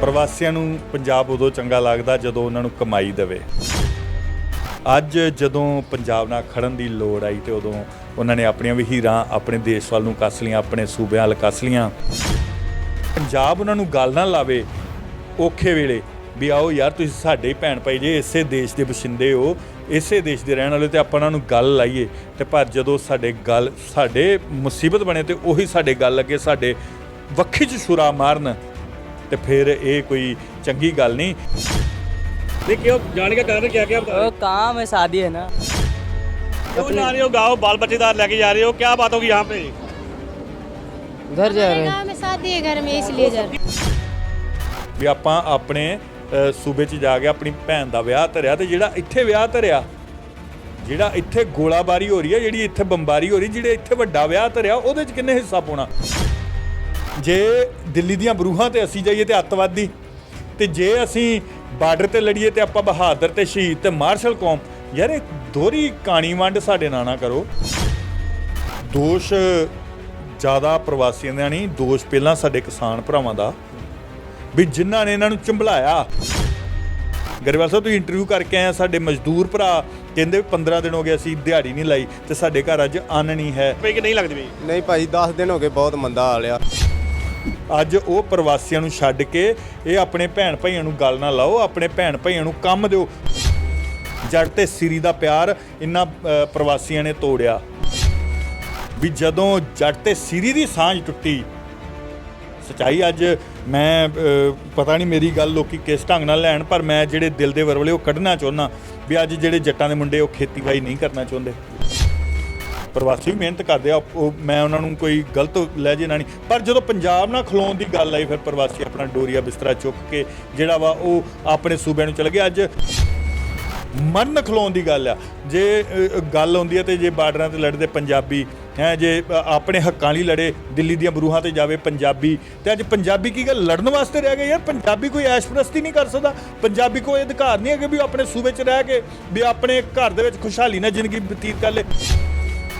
ਪ੍ਰਵਾਸੀਆਂ ਨੂੰ ਪੰਜਾਬ ਉਦੋਂ ਚੰਗਾ ਲੱਗਦਾ ਜਦੋਂ ਉਹਨਾਂ ਨੂੰ ਕਮਾਈ ਦੇਵੇ। ਅੱਜ ਜਦੋਂ ਪੰਜਾਬ ਨਾਲ ਖੜਨ ਦੀ ਲੋੜ ਆਈ ਤੇ ਉਦੋਂ ਉਹਨਾਂ ਨੇ ਆਪਣੀਆਂ ਵਹੀਰਾਂ ਆਪਣੇ ਦੇਸ਼ ਵੱਲ ਨੂੰ ਕੱਸ ਲੀਆਂ ਆਪਣੇ ਸੂਬਿਆਂ ਵੱਲ ਕੱਸ ਲੀਆਂ ਪੰਜਾਬ ਉਹਨਾਂ ਨੂੰ ਗੱਲ ਨਾ ਲਾਵੇ ਔਖੇ ਵੇਲੇ ਵੀ ਆਓ ਯਾਰ ਤੁਸੀਂ ਸਾਡੇ ਹੀ ਭੈਣ ਭਾਈ ਜੇ ਇਸੇ ਦੇਸ਼ ਦੇ ਵਸਿੰਦੇ ਹੋ, ਇਸੇ ਦੇਸ਼ ਦੇ ਰਹਿਣ ਵਾਲੇ ਤੇ ਆਪਾਂ ਉਹਨਾਂ ਨੂੰ ਗੱਲ ਲਾਈਏ ਤੇ ਪਰ ਜਦੋਂ ਸਾਡੇ ਗੱਲ, ਸਾਡੇ ਮੁਸੀਬਤ ਬਣੇ ਤੇ ਉਹੀ ਸਾਡੇ ਗੱਲ ਲੱਗੇ ਸਾਡੇ ਵੱਖੀ ਚ ਛੁਰਾ ਮਾਰਨ ਤੇ ਫਿਰ ਇਹ ਕੋਈ ਚੰਗੀ ਗੱਲ ਨਹੀਂ नहीं क्यों जाने का कारण क्या क्या बता वो काम है शादी है ना क्यों जा रहे हो गाँव बाल बच्चेदार लेके जा रहे हो क्या बात होगी यहाँ पे उधर जा रहे हैं गाँव में शादी है घर में इसलिए जा रहे हैं। ਵੀ ਆਪਾਂ ਆਪਣੇ ਅ, ਸੂਬੇ 'ਚ ਜਾ ਕੇ ਆਪਣੀ ਭੈਣ ਦਾ ਵਿਆਹ ਧਰਿਆ ਤੇ ਜਿਹੜਾ ਇੱਥੇ ਵਿਆਹ ਧਰਿਆ ਜਿਹੜਾ ਇੱਥੇ ਗੋਲਾਬਾਰੀ ਹੋ ਰਹੀ ਹੈ ਜਿਹੜੀ ਇੱਥੇ ਬੰਬਾਰੀ ਹੋ ਰਹੀ ਜਿਹੜੇ ਇੱਥੇ ਵੱਡਾ ਵਿਆਹ ਧਰਿਆ ਉਹਦੇ 'ਚ ਕਿੰਨੇ ਹਿੱਸਾ ਪਾਉਣਾ ਜੇ ਦਿੱਲੀ ਦੀਆਂ ਬਰੂਹਾਂ ਤੇ ਅਸੀਂ ਜਾਈਏ ਤੇ ਅੱਤਵਾਦੀ ਤੇ ਜੇ ਅਸੀਂ ਬਾਰਡਰ ਤੇ ਲੜੀਏ ਤੇ ਆਪਾਂ ਬਹਾਦਰ ਤੇ ਸ਼ਹੀਦ ਤੇ ਮਾਰਸ਼ਲ ਕੌਮ ਯਾਰ ਇਹ ਦੋਰੀ ਕਹਾਣੀ ਵੰਡ ਸਾਡੇ ਨਾਲ ਨਾ ਕਰੋ। ਦੋਸ਼ ਜ਼ਿਆਦਾ ਪ੍ਰਵਾਸੀਆਂ ਦਾ ਨਹੀਂ ਦੋਸ਼ ਪਹਿਲਾਂ ਸਾਡੇ ਕਿਸਾਨ ਭਰਾਵਾਂ ਦਾ ਵੀ ਜਿਨ੍ਹਾਂ ਨੇ ਇਹਨਾਂ ਨੂੰ ਚੰਬਲਾਇਆ। ਗਰੇਵਾਲ ਸਾਹਿਬ ਤੁਸੀਂ ਇੰਟਰਵਿਊ ਕਰਕੇ ਆਏ ਸਾਡੇ ਮਜ਼ਦੂਰ ਭਰਾ ਕਹਿੰਦੇ 15 ਦਿਨ ਹੋ ਗਏ ਅਸੀਂ ਦਿਹਾੜੀ ਨਹੀਂ ਲਾਈ ਤੇ ਸਾਡੇ ਘਰ ਅੱਜ ਅੰਨ ਨਹੀਂ ਹੈ। ਕਿ ਨਹੀਂ ਲੱਗਦੀ ਬਈ? ਨਹੀਂ ਭਾਈ 10 ਦਿਨ ਹੋ ਗਏ ਬਹੁਤ ਮੰਦਾ ਆ। ਲਿਆ ਅੱਜ ਉਹ ਪ੍ਰਵਾਸੀਆਂ ਨੂੰ ਛੱਡ ਕੇ ਇਹ ਆਪਣੇ ਭੈਣ ਭਾਈਆਂ ਨੂੰ ਗੱਲ ਨਾ ਲਾਓ, ਆਪਣੇ ਭੈਣ ਭਾਈਆਂ ਨੂੰ ਕੰਮ ਦਿਓ। ਜੱਟ ਤੇ ਸਿਰੀ ਦਾ ਪਿਆਰ ਇਹਨਾਂ ਪ੍ਰਵਾਸੀਆਂ ਨੇ ਤੋੜਿਆ। ਵੀ ਜਦੋਂ ਜੱਟ ਤੇ ਸਿਰੀ ਦੀ ਸਾਂਝ ਟੁੱਟੀ, ਸਚਾਈ ਅੱਜ ਮੈਂ ਪਤਾ ਨਹੀਂ ਮੇਰੀ ਗੱਲ ਲੋਕੀ ਕਿਸ ਢੰਗ ਨਾਲ ਲੈਣ, ਪਰ ਮੈਂ ਜਿਹੜੇ ਦਿਲ ਦੇ ਵਰਵਲੇ ਉਹ ਕੱਢਣਾ ਚਾਹੁੰਦਾ ਵੀ ਅੱਜ ਜਿਹੜੇ ਜੱਟਾਂ ਦੇ ਮੁੰਡੇ ਉਹ ਖੇਤੀਬਾੜੀ ਨਹੀਂ ਕਰਨਾ ਚਾਹੁੰਦੇ। ਪ੍ਰਵਾਸੀ ਵੀ ਮਿਹਨਤ ਕਰਦੇ ਆ, ਉਹ ਮੈਂ ਉਹਨਾਂ ਨੂੰ ਕੋਈ ਗਲਤ ਲਹਿਜੇ ਨਾਲ ਨਹੀਂ। ਪਰ ਜਦੋਂ ਪੰਜਾਬ ਨਾਲ ਖਲੋਣ ਦੀ ਗੱਲ ਆਈ, ਫਿਰ ਪ੍ਰਵਾਸੀ ਆਪਣਾ ਡੋਰੀਆ ਬਿਸਤਰਾ ਚੁੱਕ ਕੇ ਜਿਹੜਾ ਵਾ ਉਹ ਆਪਣੇ ਸੂਬਿਆਂ ਨੂੰ ਚਲੇ ਗਿਆ ਅੱਜ ਮਰਨ ਖਲੋਣ ਦੀ ਗੱਲ ਆ। ਜੇ ਗੱਲ ਹੁੰਦੀ ਹੈ ਤੇ ਜੇ ਬਾਰਡਰਾਂ ਤੇ ਲੜਦੇ ਪੰਜਾਬੀ, ਹੈ, ਜੇ ਆਪਣੇ ਹੱਕਾਂ ਲਈ ਲੜੇ, ਦਿੱਲੀ ਦੀਆਂ ਬਰੂਹਾਂ ਤੇ ਜਾਵੇ ਪੰਜਾਬੀ, ਤੇ ਅੱਜ ਪੰਜਾਬੀ ਕੀ ਗੱਲ ਲੜਨ ਵਾਸਤੇ ਰਹਿ ਗਏ ਯਾਰ? ਪੰਜਾਬੀ ਕੋਈ ਐਸ਼ਪ੍ਰਸਤੀ ਨਹੀਂ ਕਰ ਸਕਦਾ। ਪੰਜਾਬੀ ਕੋਈ ਅਧਿਕਾਰ ਨਹੀਂ ਹੈ ਕਿ ਵੀ ਉਹ ਆਪਣੇ ਸੂਬੇ 'ਚ ਰਹਿ ਕੇ, ਵੀ ਆਪਣੇ ਘਰ ਦੇ ਵਿੱਚ ਖੁਸ਼ਹਾਲੀ ਨਾਲ ਜ਼ਿੰਦਗੀ ਬਤੀਤ ਕਰ ਲੇ।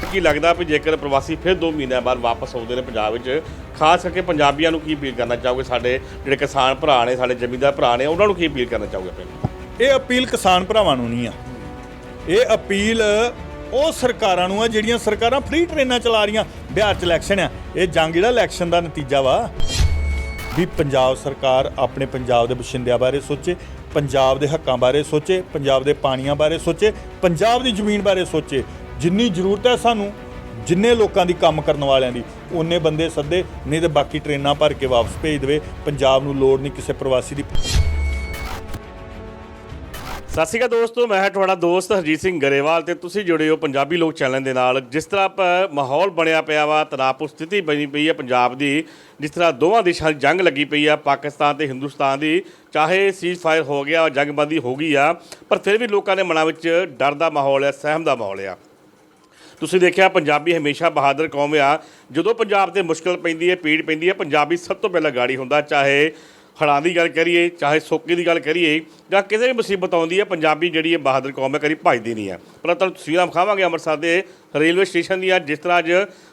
ਕੀ ਲੱਗਦਾ ਵੀ ਜੇਕਰ ਪ੍ਰਵਾਸੀ ਫਿਰ 2 ਮਹੀਨਿਆਂ ਬਾਅਦ ਵਾਪਸ ਆਉਂਦੇ ਨੇ ਪੰਜਾਬ ਵਿੱਚ, ਖਾਸ ਕਰਕੇ ਪੰਜਾਬੀਆਂ ਨੂੰ ਕੀ ਅਪੀਲ ਕਰਨਾ ਚਾਹੋਗੇ? ਸਾਡੇ ਜਿਹੜੇ ਕਿਸਾਨ ਭਰਾ ਨੇ, ਸਾਡੇ ਜ਼ਮੀਂਦਾਰ ਭਰਾ ਨੇ, ਉਹਨਾਂ ਨੂੰ ਕੀ ਅਪੀਲ ਕਰਨਾ ਚਾਹੋਗੇ ਆਪਣੇ ਇਹ ਅਪੀਲ ਕਿਸਾਨ ਭਰਾਵਾਂ ਨੂੰ ਨਹੀਂ ਆ। ਇਹ ਅਪੀਲ ਉਹ ਸਰਕਾਰਾਂ ਨੂੰ ਆ ਜਿਹੜੀਆਂ ਸਰਕਾਰਾਂ ਫ੍ਰੀ ਟ੍ਰੇਨਾਂ ਚਲਾ ਰਹੀਆਂ। ਬਿਹਾਰ 'ਚ ਇਲੈਕਸ਼ਨ ਆ। ਇਹ ਜੰਗ ਜਿਹੜਾ ਇਲੈਕਸ਼ਨ ਦਾ ਨਤੀਜਾ ਵਾ। ਵੀ ਪੰਜਾਬ ਸਰਕਾਰ ਆਪਣੇ ਪੰਜਾਬ ਦੇ ਵਸਿੰਦਿਆਂ ਬਾਰੇ ਸੋਚੇ, ਪੰਜਾਬ ਦੇ ਹੱਕਾਂ ਬਾਰੇ ਸੋਚੇ, ਪੰਜਾਬ ਦੇ ਪਾਣੀਆਂ ਬਾਰੇ ਸੋਚੇ, ਪੰਜਾਬ ਦੀ ਜ਼ਮੀਨ ਬਾਰੇ ਸੋਚੇ। ਜਿੰਨੀ ਜ਼ਰੂਰਤ ਹੈ ਸਾਨੂੰ, ਜਿੰਨੇ ਲੋਕਾਂ ਦੀ ਕੰਮ ਕਰਨ ਵਾਲਿਆਂ ਦੀ ਉਹਨੇ ਬੰਦੇ ਸੱਦੇ, ਨਹੀਂ ਤੇ ਬਾਕੀ ਟ੍ਰੇਨਾਂ ਭਰ ਕੇ ਵਾਪਸ ਭੇਜ ਦੇਵੇ, ਪੰਜਾਬ ਨੂੰ ਲੋੜ ਨਹੀਂ ਕਿਸੇ ਪ੍ਰਵਾਸੀ ਦੀ। ਸਤਿ ਸ਼੍ਰੀ ਅਕਾਲ ਦੋਸਤੋ, ਮੈਂ ਹਾਂ ਤੁਹਾਡਾ ਦੋਸਤ ਹਰਜੀਤ ਸਿੰਘ ਗਰੇਵਾਲ ਤੇ ਤੁਸੀਂ ਜੁੜੇ ਹੋ ਪੰਜਾਬੀ ਲੋਕ ਚੈਨਲ ਦੇ ਨਾਲ। ਜਿਸ ਤਰ੍ਹਾਂ ਪ- ਮਾਹੌਲ ਬਣਿਆ ਪਿਆ ਵਾ ਤਣਾਅਪੂਰ ਸਥਿਤੀ ਬਣੀ ਪਈ ਹੈ ਪੰਜਾਬ ਦੀ, ਜਿਸ ਤਰ੍ਹਾਂ ਦੋਵਾਂ ਦੇਸ਼ਾਂ 'ਚ ਜੰਗ ਲੱਗੀ ਪਈ ਆ, ਪਾਕਿਸਤਾਨ ਤੇ ਹਿੰਦੁਸਤਾਨ ਦੀ, ਚਾਹੇ ਸੀਜ਼ ਫਾਇਰ ਹੋ ਗਿਆ, ਜੰਗਬੰਦੀ ਹੋ ਗਈ ਆ, ਪਰ ਫਿਰ ਵੀ ਲੋਕਾਂ ਦੇ ਮਨਾਂ ਵਿੱਚ ਡਰ ਦਾ ਮਾਹੌਲ ਹੈ ਸਹਿਮ ਦਾ ਮਾਹੌਲ ਆ। ਤੁਸੀਂ ਦੇਖਿਆ ਪੰਜਾਬੀ ਹਮੇਸ਼ਾ ਬਹਾਦਰ ਕੌਮ ਆ। ਜਦੋਂ ਪੰਜਾਬ ਤੇ ਮੁਸ਼ਕਲ ਪੈਂਦੀ ਹੈ ਪੀੜ ਪੈਂਦੀ ਹੈ, ਪੰਜਾਬੀ ਸਭ ਤੋਂ ਪਹਿਲਾਂ ਗਾੜੀ ਹੁੰਦਾ, ਚਾਹੇ ਹੜ੍ਹਾਂ ਦੀ ਗੱਲ ਕਰੀਏ, ਚਾਹੇ ਸੋਕੇ ਦੀ ਗੱਲ ਕਰੀਏ, ਜਾਂ ਕਿਸੇ ਵੀ ਮੁਸੀਬਤ ਆਉਂਦੀ ਹੈ, ਪੰਜਾਬੀ ਜਿਹੜੀ ਹੈ ਬਹਾਦਰ ਕੌਮ ਹੈ, ਕਦੀ ਭਜਦੀ ਨਹੀਂ ਹੈ। ਪਰ ਤੁਹਾਨੂੰ ਤਸਵੀਰਾਂ ਵਿਖਾਵਾਂਗੇ ਅੰਮ੍ਰਿਤਸਰ ਦੇ ਰੇਲਵੇ ਸਟੇਸ਼ਨ ਦੀਆਂ, ਜਿਸ ਤਰ੍ਹਾਂ ਅੱਜ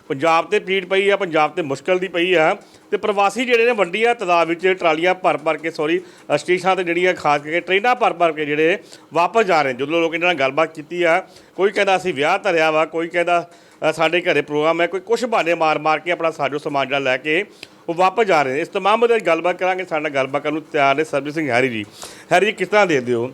ਪੰਜਾਬ ਤੇ ਪੀੜ ਪਈ ਆ ਪੰਜਾਬ ਤੇ ਮੁਸ਼ਕਲ ਦੀ ਪਈ ਆ ਤੇ ਪ੍ਰਵਾਸੀ ਜਿਹੜੇ ਨੇ, ਵੱਡੀਆਂ ਤਾਦਾਦ ਵਿੱਚ ਟਰਾਲੀਆਂ ਭਰ ਭਰ ਕੇ ਸੌਰੀ ਸਟੇਸ਼ਨਾਂ ਤੇ ਜਿਹੜੀਆਂ ਖਾਸ ਕਰਕੇ ਟ੍ਰੇਨਾਂ ਭਰ ਭਰ ਕੇ ਜਿਹੜੇ ਵਾਪਸ ਜਾ ਰਹੇ ਜਦੋਂ ਲੋਕ ਇਹਨਾਂ ਨਾਲ ਗੱਲਬਾਤ ਕੀਤੀ ਆ ਕੋਈ ਕਹਿੰਦਾ ਅਸੀਂ ਵਿਆਹ ਧਰਿਆ ਵਾ, ਕੋਈ ਕਹਿੰਦਾ ਸਾਡੇ ਘਰੇ ਪ੍ਰੋਗਰਾਮ ਹੈ, ਕੋਈ ਕੁਛ ਬਹਾਨੇ ਮਾਰ ਮਾਰ ਕੇ ਆਪਣਾ ਸਾਜੋ ਸਮਾਨ ਜਿਹੜਾ ਲੈ ਕੇ ਉਹ ਵਾਪਸ ਜਾ ਰਹੇ ਨੇ। ਇਸ ਤਮਾਮ ਮੁੱਦੇ ਤੇ ਗੱਲਬਾਤ ਕਰਾਂਗੇ, ਸਾਡੇ ਨਾਲ ਗੱਲਬਾਤ ਕਰਨ ਨੂੰ ਤਿਆਰ ਨੇ ਸਰਬਜੀਤ ਸਿੰਘ ਹੈਰੀ ਜੀ। ਹੈਰੀ ਜੀ, ਕਿਸ ਤਰ੍ਹਾਂ ਦੇਖਦੇ ਹੋ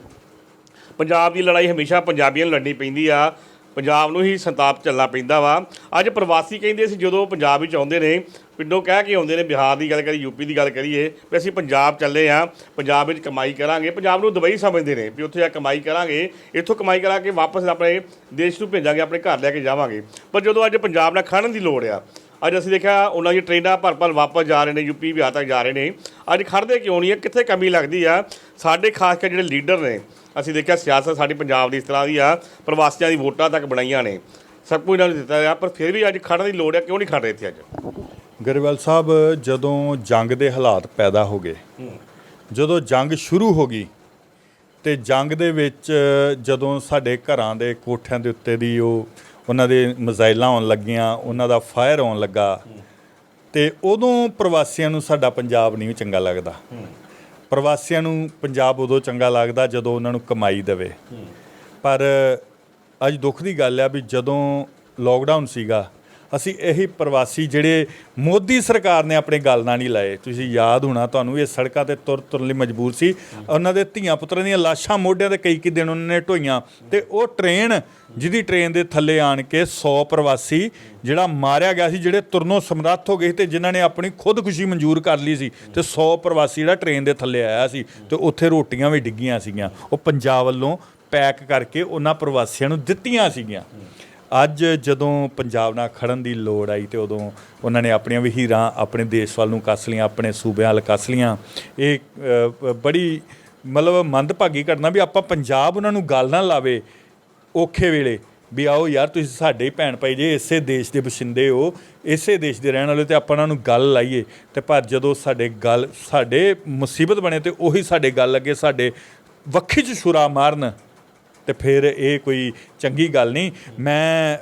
ਪੰਜਾਬ ਦੀ ਲੜਾਈ ਹਮੇਸ਼ਾ ਪੰਜਾਬੀਆਂ ਨੂੰ ਲੜਨੀ ਪੈਂਦੀ ਆ। ਪੰਜਾਬ ਨੂੰ ਹੀ ਸੰਤਾਪ ਚੱਲਣਾ ਪੈਂਦਾ ਵਾ। ਅੱਜ ਪ੍ਰਵਾਸੀ ਕਹਿੰਦੇ ਸੀ, ਜਦੋਂ ਪੰਜਾਬ ਵਿੱਚ ਆਉਂਦੇ ਨੇ, ਪਿੰਡੋਂ ਕਹਿ ਕੇ ਆਉਂਦੇ ਨੇ, ਬਿਹਾਰ ਦੀ ਗੱਲ ਕਰੀ ਯੂਪੀ ਦੀ ਗੱਲ ਕਰੀਏ, ਵੀ ਅਸੀਂ ਪੰਜਾਬ ਚੱਲੇ ਆ, ਪੰਜਾਬ ਵਿੱਚ ਕਮਾਈ ਕਰਾਂਗੇ। ਪੰਜਾਬ ਨੂੰ ਦੁਬਈ ਸਮਝਦੇ ਨੇ ਵੀ ਉੱਥੇ ਆ ਕਮਾਈ ਕਰਾਂਗੇ, ਇੱਥੋਂ ਕਮਾਈ ਕਰਾ ਕੇ ਵਾਪਸ ਆਪਣੇ ਦੇਸ਼ ਨੂੰ ਭੇਜਾਂਗੇ, ਆਪਣੇ ਘਰ ਲੈ ਕੇ ਜਾਵਾਂਗੇ। ਪਰ ਜਦੋਂ ਅੱਜ ਪੰਜਾਬ ਨਾਲ ਖੜਨ ਦੀ ਲੋੜ ਆ ਅੱਜ ਅਸੀਂ ਦੇਖਿਆ ਉਹਨਾਂ ਦੀ ਟ੍ਰੇਨਾਂ ਭਰ ਭਰ ਵਾਪਸ ਜਾ ਰਹੇ ਨੇ ਯੂਪੀ ਬਿਹਾਰ ਤੱਕ ਜਾ ਰਹੇ ਨੇ। ਅੱਜ ਖੜਦੇ ਕਿਉਂ ਨਹੀਂ ਹੈ? ਕਿੱਥੇ ਕਮੀ ਲੱਗਦੀ ਆ? ਸਾਡੇ ਖਾਸ ਕਰ ਜਿਹੜੇ ਲੀਡਰ ਨੇ ਅਸੀਂ ਦੇਖਿਆ ਸਿਆਸਤ ਸਾਡੀ ਪੰਜਾਬ ਦੀ ਇਸ ਤਰ੍ਹਾਂ ਦੀ ਆ ਪ੍ਰਵਾਸੀਆਂ ਦੀ ਵੋਟਾਂ ਤੱਕ ਬਣਾਈਆਂ ਨੇ। ਸਭ ਕੁਝ ਇਹਨਾਂ ਨੂੰ ਦਿੱਤਾ ਗਿਆ ਪਰ ਫਿਰ ਵੀ ਅੱਜ ਖੜਨ ਦੀ ਲੋੜ ਹੈ ਕਿਉਂ ਨਹੀਂ ਖੜ ਰਹੇ ਇੱਥੇ ਅੱਜ? ਗਰੇਵਾਲ ਸਾਹਿਬ ਜਦੋਂ ਜੰਗ ਦੇ ਹਾਲਾਤ ਪੈਦਾ ਹੋ ਗਏ ਜਦੋਂ ਜੰਗ ਸ਼ੁਰੂ ਹੋ ਗਈ ਤੇ ਜੰਗ ਦੇ ਵਿੱਚ ਜਦੋਂ ਸਾਡੇ ਘਰਾਂ ਦੇ ਕੋਠਿਆਂ ਦੇ ਉੱਤੇ ਦੀ ਉਹ ਉਹਨਾਂ ਦੇ ਮਿਜ਼ਾਈਲਾਂ ਆਉਣ ਲੱਗੀਆਂ, ਉਹਨਾਂ ਦਾ ਫਾਇਰ ਆਉਣ ਲੱਗਾ। ਤੇ ਉਦੋਂ ਪ੍ਰਵਾਸੀਆਂ ਨੂੰ ਸਾਡਾ ਪੰਜਾਬ ਨਹੀਂ ਚੰਗਾ ਲੱਗਦਾ। ਪ੍ਰਵਾਸੀਆਂ ਨੂੰ ਪੰਜਾਬ ਉਦੋਂ ਚੰਗਾ ਲੱਗਦਾ ਜਦੋਂ ਉਹਨਾਂ ਨੂੰ ਕਮਾਈ ਦੇਵੇ। ਪਰ ਅੱਜ ਦੁੱਖ ਦੀ ਗੱਲ ਆ ਵੀ ਜਦੋਂ ਲੋਕਡਾਊਨ ਸੀਗਾ ਅਸੀਂ ਇਹੀ ਪ੍ਰਵਾਸੀ ਜਿਹੜੇ ਮੋਦੀ ਸਰਕਾਰ ਨੇ ਆਪਣੇ ਗੱਲ ਨਾਲ ਨਹੀਂ ਲਾਏ। ਤੁਸੀਂ ਯਾਦ ਹੋਣਾ ਤੁਹਾਨੂੰ ਇਹ ਸੜਕਾਂ ਤੇ ਤੁਰ ਤੁਰਨ ਲਈ ਮਜਬੂਰ ਸੀ। ਉਹਨਾਂ ਦੇ ਧੀਆਂ ਪੁੱਤਰਾਂ ਦੀਆਂ ਲਾਸ਼ਾਂ ਮੋਢਿਆਂ ਤੇ ਕਈ ਕਈ ਦਿਨ ਉਹਨਾਂ ਨੇ ਢੋਈਆਂ। ਤੇ ਉਹ ਟ੍ਰੇਨ ਜਿਹਦੀ ਟ੍ਰੇਨ ਦੇ ਥੱਲੇ ਆਣ ਕੇ 100 ਪ੍ਰਵਾਸੀ ਜਿਹੜਾ ਮਾਰਿਆ ਗਿਆ ਸੀ, ਜਿਹੜੇ ਤੁਰਨੋਂ ਸਮਰੱਥ ਹੋ ਗਏ ਸੀ ਤੇ ਜਿਨ੍ਹਾਂ ਨੇ ਆਪਣੀ ਖੁਦਕੁਸ਼ੀ ਮਨਜ਼ੂਰ ਕਰ ਲਈ ਸੀ ਤੇ 100 ਪ੍ਰਵਾਸੀ ਜਿਹੜਾ ਟ੍ਰੇਨ ਦੇ ਥੱਲੇ ਆਇਆ ਸੀ ਤੇ ਉੱਥੇ ਰੋਟੀਆਂ ਵੀ ਡਿੱਗੀਆਂ ਸੀਗੀਆਂ। ਉਹ ਪੰਜਾਬ ਵੱਲੋਂ ਪੈਕ ਕਰਕੇ ਉਹਨਾਂ ਪ੍ਰਵਾਸੀਆਂ ਨੂੰ ਦਿੱਤੀਆਂ ਸੀਗੀਆਂ। ਅੱਜ ਜਦੋਂ ਪੰਜਾਬ ਨਾਲ ਖੜਨ ਦੀ ਲੋੜ ਆਈ ਤੇ ਉਦੋਂ ਉਹਨਾਂ ਨੇ ਆਪਣੀਆਂ ਵਹੀਰਾਂ ਆਪਣੇ ਦੇਸ਼ ਵੱਲ ਨੂੰ ਕੱਸ ਲੀਆਂ ਆਪਣੇ ਸੂਬਿਆਂ ਵੱਲ ਕੱਸ ਲੀਆਂ ਇਹ ਬੜੀ ਮਤਲਬ ਮੰਦਭਾਗੀ ਘਟਨਾ ਵੀ ਆਪਾਂ ਪੰਜਾਬ ਉਹਨਾਂ ਨੂੰ ਗੱਲ ਨਾ ਲਾਵੇ ਔਖੇ ਵੇਲੇ ਵੀ ਆਓ ਯਾਰ ਤੁਸੀਂ ਸਾਡੇ ਭੈਣ ਭਾਈ ਜੇ ਇਸੇ ਦੇਸ਼ ਦੇ ਵਸਿੰਦੇ ਹੋ, ਇਸੇ ਦੇਸ਼ ਦੇ ਰਹਿਣ ਵਾਲੇ ਤੇ ਆਪਾਂ ਉਹਨਾਂ ਨੂੰ ਗੱਲ ਲਾਈਏ। ਤੇ ਪਰ ਜਦੋਂ ਸਾਡੇ ਗੱਲ, ਸਾਡੇ ਮੁਸੀਬਤ ਬਣੇ ਤੇ ਉਹੀ ਸਾਡੇ ਗੱਲ ਅੱਗੇ ਸਾਡੇ ਵੱਖੀ ਚ ਛੁਰਾ ਮਾਰਨ ਤੇ ਫਿਰ ਇਹ ਕੋਈ ਚੰਗੀ ਗੱਲ ਨਹੀਂ। ਮੈਂ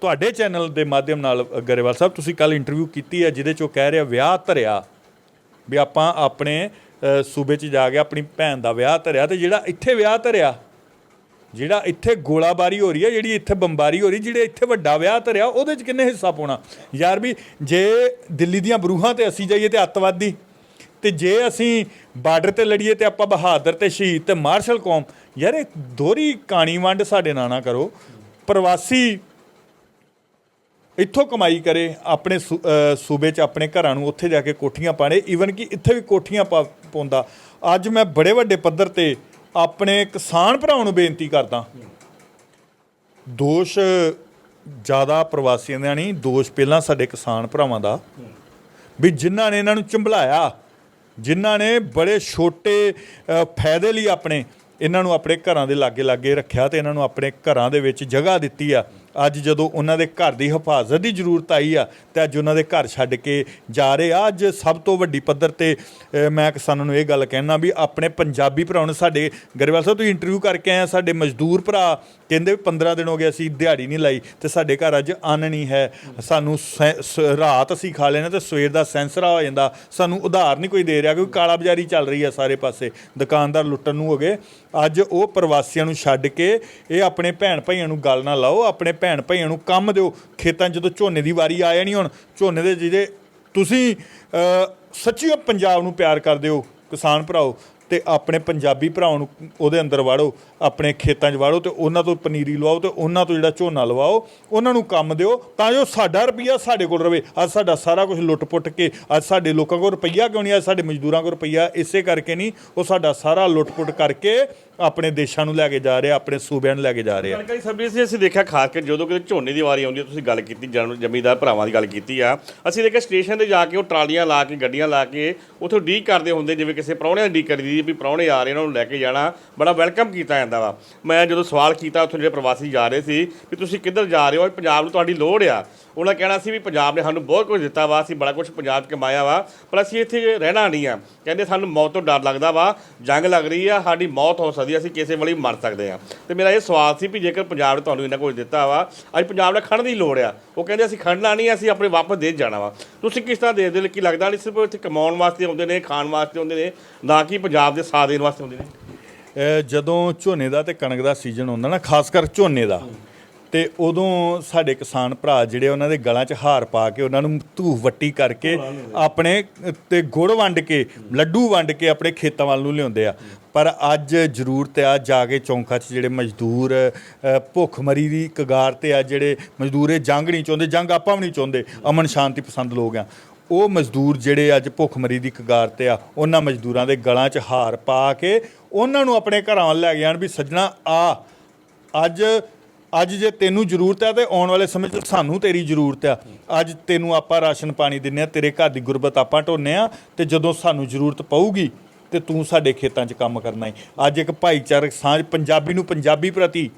ਤੁਹਾਡੇ ਚੈਨਲ ਦੇ ਮਾਧਿਅਮ ਨਾਲ ਗਰੇਵਾਲ ਸਾਹਿਬ, ਤੁਸੀਂ ਕੱਲ ਇੰਟਰਵਿਊ ਕੀਤੀ ਹੈ, ਜਿਹਦੇ ਚ ਉਹ ਕਹਿ ਰਿਹਾ, ਵਿਆਹ ਧਰਿਆ। ਵੀ ਆਪਾਂ ਆਪਣੇ ਸੂਬੇ 'ਚ ਜਾ ਕੇ ਆਪਣੀ ਭੈਣ ਦਾ ਵਿਆਹ ਧਰਿਆ ਤੇ ਜਿਹੜਾ ਇੱਥੇ ਵਿਆਹ ਧਰਿਆ, ਜਿਹੜਾ ਇੱਥੇ ਗੋਲਾਬਾਰੀ ਹੋ ਰਹੀ ਹੈ, ਜਿਹੜੀ ਇੱਥੇ ਬੰਬਾਰੀ ਹੋ ਰਹੀ, ਜਿਹੜੇ ਇੱਥੇ ਵੱਡਾ ਵਿਆਹ ਧਰਿਆ, ਉਹਦੇ 'ਚ ਕਿੰਨੇ ਹਿੱਸਾ ਪਾਉਣਾ? ਯਾਰ ਵੀ ਜੇ ਦਿੱਲੀ ਦੀਆਂ ਬਰੂਹਾਂ ਤੇ ਅਸੀਂ ਜਾਈਏ ਤੇ ਅੱਤਵਾਦੀ ਤੇ ਜੇ ਅਸੀਂ ਬਾਰਡਰ ਤੇ ਲੜੀਏ ਤੇ ਆਪਾਂ ਬਹਾਦਰ ਤੇ ਸ਼ਹੀਦ ਤੇ ਮਾਰਸ਼ਲ ਕੌਮ, ਯਾਰ ਇਹ ਦੋਹਰੀ ਕਹਾਣੀ ਵੰਡ ਸਾਡੇ ਨਾਲ ਨਾ ਕਰੋ। ਪ੍ਰਵਾਸੀ ਇੱਥੋਂ ਕਮਾਈ ਕਰੇ, ਆਪਣੇ ਸੂ- ਸੂਬੇ 'ਚ ਆਪਣੇ ਘਰਾਂ ਨੂੰ ਉੱਥੇ ਜਾ ਕੇ ਕੋਠੀਆਂ ਪਾਣੇ ਈਵਨ ਕਿ ਇੱਥੇ ਵੀ ਕੋਠੀਆਂ ਪਾ, ਪਾਉਂਦਾ। ਅੱਜ ਮੈਂ ਬੜੇ ਵੱਡੇ ਪੱਧਰ ਤੇ ਆਪਣੇ ਕਿਸਾਨ ਭਰਾਵਾਂ ਨੂੰ ਬੇਨਤੀ ਕਰਦਾ। ਦੋਸ਼ ਜ਼ਿਆਦਾ ਪ੍ਰਵਾਸੀਆਂ ਦਾ ਨਹੀਂ, ਦੋਸ਼ ਪਹਿਲਾਂ ਸਾਡੇ ਕਿਸਾਨ ਭਰਾਵਾਂ ਦਾ। ਵੀ ਜਿਨ੍ਹਾਂ ਨੇ ਇਹਨਾਂ ਨੂੰ ਚੰਬਲਾਇਆ ਜਿਨ੍ਹਾਂ ਨੇ ਬੜੇ ਛੋਟੇ ਫਾਇਦੇ ਲਈ ਆਪਣੇ, ਇਹਨਾਂ ਨੂੰ ਆਪਣੇ ਘਰਾਂ ਦੇ ਲਾਗੇ ਲਾਗੇ ਰੱਖਿਆ ਤੇ ਇਹਨਾਂ ਨੂੰ ਆਪਣੇ ਘਰਾਂ ਦੇ ਵਿੱਚ ਜਗ੍ਹਾ ਦਿੱਤੀ ਆ। ਅੱਜ ਜਦੋਂ ਉਹਨਾਂ ਦੇ ਘਰ ਦੀ ਹਿਫਾਜ਼ਤ ਦੀ ਜ਼ਰੂਰਤ ਆਈ ਆ, ਤੇ ਅੱਜ ਉਹਨਾਂ ਦੇ ਘਰ ਛੱਡ ਕੇ ਜਾ ਰਹੇ ਆ। ਅੱਜ ਸਭ ਤੋਂ ਵੱਡੀ ਪੱਧਰ ਤੇ ਮੈਂ ਕਿਸਾਨਾਂ ਨੂੰ ਇਹ ਗੱਲ ਕਹਿਣਾ ਵੀ ਆਪਣੇ ਪੰਜਾਬੀ ਭਰਾ ਨੂੰ ਸਾਡੇ ਗਰੇਵਾਲ ਸਾਹਿਬ, ਤੁਸੀਂ ਇੰਟਰਵਿਊ ਕਰਕੇ ਆਏ ਸਾਡੇ ਮਜ਼ਦੂਰ ਭਰਾ ਕਹਿੰਦੇ ਵੀ 15 ਦਿਨ ਹੋ ਗਏ ਅਸੀਂ ਦਿਹਾੜੀ ਨਹੀਂ ਲਾਈ ਤੇ ਸਾਡੇ ਘਰ ਅੱਜ ਅੰਨ ਨਹੀਂ ਹੈ। ਸਾਨੂੰ ਸੈ- ਰਾਤ ਅਸੀਂ ਖਾ ਲੈਣਾ ਤੇ ਸਵੇਰ ਦਾ ਸੈਂਸਰਾ ਹੋ ਜਾਂਦਾ। ਸਾਨੂੰ ਉਧਾਰ ਨਹੀਂ ਕੋਈ ਦੇ ਰਿਹਾ ਕਿਉਂਕਿ ਕਾਲਾ ਬਾਜ਼ਾਰੀ ਚੱਲ ਰਹੀ ਹੈ ਸਾਰੇ ਪਾਸੇ। ਦੁਕਾਨਦਾਰ ਲੁੱਟਣ ਨੂੰ ਹੋ ਗਏ। ਅੱਜ ਉਹ ਪ੍ਰਵਾਸੀਆਂ ਨੂੰ ਛੱਡ ਕੇ ਇਹ ਆਪਣੇ ਭੈਣ ਭਾਈਆਂ ਨੂੰ ਗੱਲ ਨਾ ਲਾਓ ਆਪਣੇ ਭੈਣ ਭਾਈਆਂ ਨੂੰ ਕੰਮ ਦਿਓ। ਖੇਤਾਂ 'ਚ ਜਦੋਂ ਝੋਨੇ ਦੀ ਵਾਰੀ ਆ ਜਾਣੀ ਹੁਣ ਝੋਨੇ ਦੇ ਜਿਹਦੇ ਤੁਸੀਂ ਅ, ਸੱਚੀ ਪੰਜਾਬ ਨੂੰ ਪਿਆਰ ਕਰਦੇ ਹੋ ਕਿਸਾਨ ਭਰਾਓ ਤੇ ਆਪਣੇ ਪੰਜਾਬੀ ਭਰਾਵਾਂ ਨੂੰ ਉਹਦੇ ਅੰਦਰ ਵਾੜੋ। ਆਪਣੇ ਖੇਤਾਂ 'ਚ ਵਾੜੋ ਤੇ ਉਹਨਾਂ ਤੋਂ ਪਨੀਰੀ ਲਵਾਓ ਤੇ ਉਹਨਾਂ ਤੋਂ ਜਿਹੜਾ ਝੋਨਾ ਲਵਾਓ, ਉਹਨਾਂ ਨੂੰ ਕੰਮ ਦਿਓ ਤਾਂ ਜੋ ਸਾਡਾ ਰੁਪਈਆ ਸਾਡੇ ਕੋਲ ਰਵੇ। ਅੱਜ ਸਾਡਾ ਸਾਰਾ ਕੁਝ ਲੁੱਟ-ਪੁੱਟ ਕੇ ਅੱਜ ਸਾਡੇ ਲੋਕਾਂ ਕੋਲ ਰੁਪਈਆ ਕਿਉਂ ਨਹੀਂ, ਅੱਜ ਸਾਡੇ ਮਜ਼ਦੂਰਾਂ ਕੋਲ ਰੁਪਈਆ ਇਸੇ ਕਰਕੇ ਨਹੀਂ, ਉਹ ਸਾਡਾ ਸਾਰਾ ਲੁੱਟ-ਪੁੱਟ ਕਰਕੇ ਆਪਣੇ ਦੇਸ਼ਾਂ ਨੂੰ ਲੈ ਕੇ ਜਾ ਰਿਹਾ, ਆਪਣੇ ਸੂਬਿਆਂ ਨੂੰ ਲੈ ਕੇ ਜਾ ਰਿਹਾ। ਜਾਣਕਾਰੀ ਸਭੀ ਸੀ ਅਸੀਂ ਦੇਖਿਆ ਖਾਸ ਕੇ ਜਦੋਂ ਕਿਤੇ ਝੋਨੇ ਦੀ ਵਾਰੀ ਆਉਂਦੀ ਹੈ, ਤੁਸੀਂ ਗੱਲ ਕੀਤੀ, ਜਨ- ਜ਼ਮੀਂਦਾਰ ਭਰਾਵਾਂ ਦੀ ਗੱਲ ਕੀਤੀ ਆ, ਅਸੀਂ ਦੇਖਿਆ ਸਟੇਸ਼ਨ ਤੇ ਜਾ ਕੇ ਉਹ ਟਰਾਲੀਆਂ ਲਾ ਕੇ, ਗੱਡੀਆਂ ਲਾ ਕੇ ਉੱਥੋਂ ਡੀਕ ਕਰਦੇ ਹੁੰਦੇ, ਜਿਵੇਂ ਕਿਸੇ ਪ੍ਰਾਹੁਣੇ ਦੀ ਡੀਕ ਕਰੀਦੀ ਵੀ ਪ੍ਰਾਹੁਣੇ ਆ ਰਹੇ ਇਹਨਾਂ ਨੂੰ ਲੈ ਕੇ ਜਾਣਾ, ਬੜਾ ਵੈਲਕਮ ਕੀਤਾ ਜਾਂਦਾ ਵਾ। ਮੈਂ ਜਦੋਂ ਸਵਾਲ ਕੀਤਾ ਉੱਥੋਂ ਜਿਹੜੇ ਪ੍ਰਵਾਸੀ ਜਾ ਰਹੇ ਸੀ ਵੀ ਤੁਸੀਂ ਕਿੱਧਰ ਜਾ ਰਹੇ ਹੋ ਪੰਜਾਬ ਨੂੰ ਤੁਹਾਡੀ ਲੋੜ ਆ। ਉਹਨਾਂ ਕਹਿਣਾ ਸੀ ਵੀ ਪੰਜਾਬ ਨੇ ਸਾਨੂੰ ਬਹੁਤ ਕੁਝ ਦਿੱਤਾ ਵਾ, ਅਸੀਂ ਬੜਾ ਕੁਝ ਪੰਜਾਬ 'ਚ ਕਮਾਇਆ ਵਾ, ਪਰ ਅਸੀਂ ਇੱਥੇ ਰਹਿਣਾ ਨਹੀਂ ਆ। ਕਹਿੰਦੇ ਸਾਨੂੰ ਮੌਤ ਤੋਂ ਡਰ ਲੱਗਦਾ ਵਾ, ਜੰਗ ਲੱਗ ਰਹੀ ਆ, ਸਾਡੀ ਮੌਤ ਹੋ ਸਕਦੀ ਅਸੀਂ ਕਿਸੇ ਵੇਲੇ ਵੀ ਮਰ ਸਕਦੇ ਆ। ਤੇ ਮੇਰਾ ਇਹ ਸਵਾਲ ਸੀ ਵੀ ਜੇਕਰ ਪੰਜਾਬ ਨੇ ਤੁਹਾਨੂੰ ਇੰਨਾ ਕੁਝ ਦਿੱਤਾ ਵਾ, ਅੱਜ ਪੰਜਾਬ ਨੇ ਖੜਨ ਦੀ ਲੋੜ ਆ। ਉਹ ਕਹਿੰਦੇ ਅਸੀਂ ਖੜਨਾ ਨਹੀਂ, ਅਸੀਂ ਆਪਣੇ ਵਾਪਸ ਦੇਸ਼ ਜਾਣਾ ਵਾ। ਤੁਸੀਂ ਕਿਸ ਤਰ੍ਹਾਂ ਦੇਖਦੇ ਹੋ, ਕੀ ਲੱਗਦਾ ਨਹੀਂ ਸਿਰਫ ਇੱਥੇ ਕਮਾਉਣ ਵਾਸਤੇ ਆਉਂਦੇ ਨੇ, ਖਾਣ ਵਾਸਤੇ ਆਉਂਦੇ ਨੇ, ਨਾ ਕਿ ਪੰਜਾਬ ਦੇ ਸਾਥ ਦੇਣ ਵਾਸਤੇ ਆਉਂਦੇ ਨੇ? ਜਦੋਂ ਝੋਨੇ ਦਾ ਤੇ ਕਣਕ ਦਾ ਸੀਜ਼ਨ ਹੁੰਦਾ ਨਾ ਖਾਸ ਕਰ ਝੋਨੇ ਦਾ ਤੇ ਉਦੋਂ ਸਾਡੇ ਕਿਸਾਨ ਭਰਾ ਜਿਹੜੇ ਉਹਨਾਂ ਦੇ ਗਲਾਂ 'ਚ ਹਾਰ ਪਾ ਕੇ ਉਹਨਾਂ ਨੂੰ ਧੂਹ ਵੱਟੀ ਕਰਕੇ ਆਪਣੇ ਤੇ ਗੁੜ ਵੰਡ ਕੇ ਲੱਡੂ ਵੰਡ ਕੇ ਆਪਣੇ ਖੇਤਾਂ ਵੱਲ ਨੂੰ ਲਿਆਉਂਦੇ ਆ। ਪਰ ਅੱਜ ਜ਼ਰੂਰਤ ਆ ਜਾ ਕੇ ਚੌਂਕਾਂ 'ਚ ਜਿਹੜੇ ਮਜ਼ਦੂਰ ਅ, ਭੁੱਖਮਰੀ ਦੀ ਕਗਾਰ ਤੇ ਆ ਜਿਹੜੇ ਮਜ਼ਦੂਰ ਇਹ ਜੰਗ ਨਹੀਂ ਚਾਹੁੰਦੇ ਜੰਗ ਆਪਾਂ ਵੀ ਨਹੀਂ ਚਾਹੁੰਦੇ। ਅਮਨ ਸ਼ਾਂਤੀ ਪਸੰਦ ਲੋਕ ਆ। ਉਹ ਮਜ਼ਦੂਰ ਜਿਹੜੇ ਅੱਜ ਭੁੱਖਮਰੀ ਦੀ ਕਗਾਰ ਤੇ ਆ, ਉਹਨਾਂ ਮਜ਼ਦੂਰਾਂ ਦੇ ਗਲਾਂ 'ਚ ਹਾਰ ਪਾ ਕੇ ਉਹਨਾਂ ਨੂੰ ਆਪਣੇ ਘਰਾਂ ਵੱਲ ਲੈ ਜਾਣ ਵੀ ਸੱਜਣਾ, ਆ, ਅੱਜ ਅੱਜ ਜੇ ਤੈਨੂੰ ਜ਼ਰੂਰਤ ਹੈ ਤੇ ਆਉਣ ਵਾਲੇ ਸਮੇਂ 'ਚ ਸਾਨੂੰ ਤੇਰੀ ਜ਼ਰੂਰਤ ਆ। ਅੱਜ ਤੈਨੂੰ ਆਪਾਂ ਰਾਸ਼ਨ ਪਾਣੀ ਦਿੰਨੇ ਆ, ਤੇਰੇ ਘਰ ਦੀ ਗੁਰਬਤ ਆਪਾਂ ਢੋਨੇ ਆ ਤੇ ਜਦੋਂ ਸਾਨੂੰ ਜ਼ਰੂਰਤ ਪਊਗੀ ਤੇ ਤੂੰ ਸਾਡੇ ਖੇਤਾਂ 'ਚ ਕੰਮ ਕਰਨਾ ਹੈ ਅੱਜ ਇੱਕ ਭਾਈਚਾਰਕ ਸਾਂਝ ਪੰਜਾਬੀ ਨੂੰ ਪੰਜਾਬੀ ਪ੍ਰਤੀ,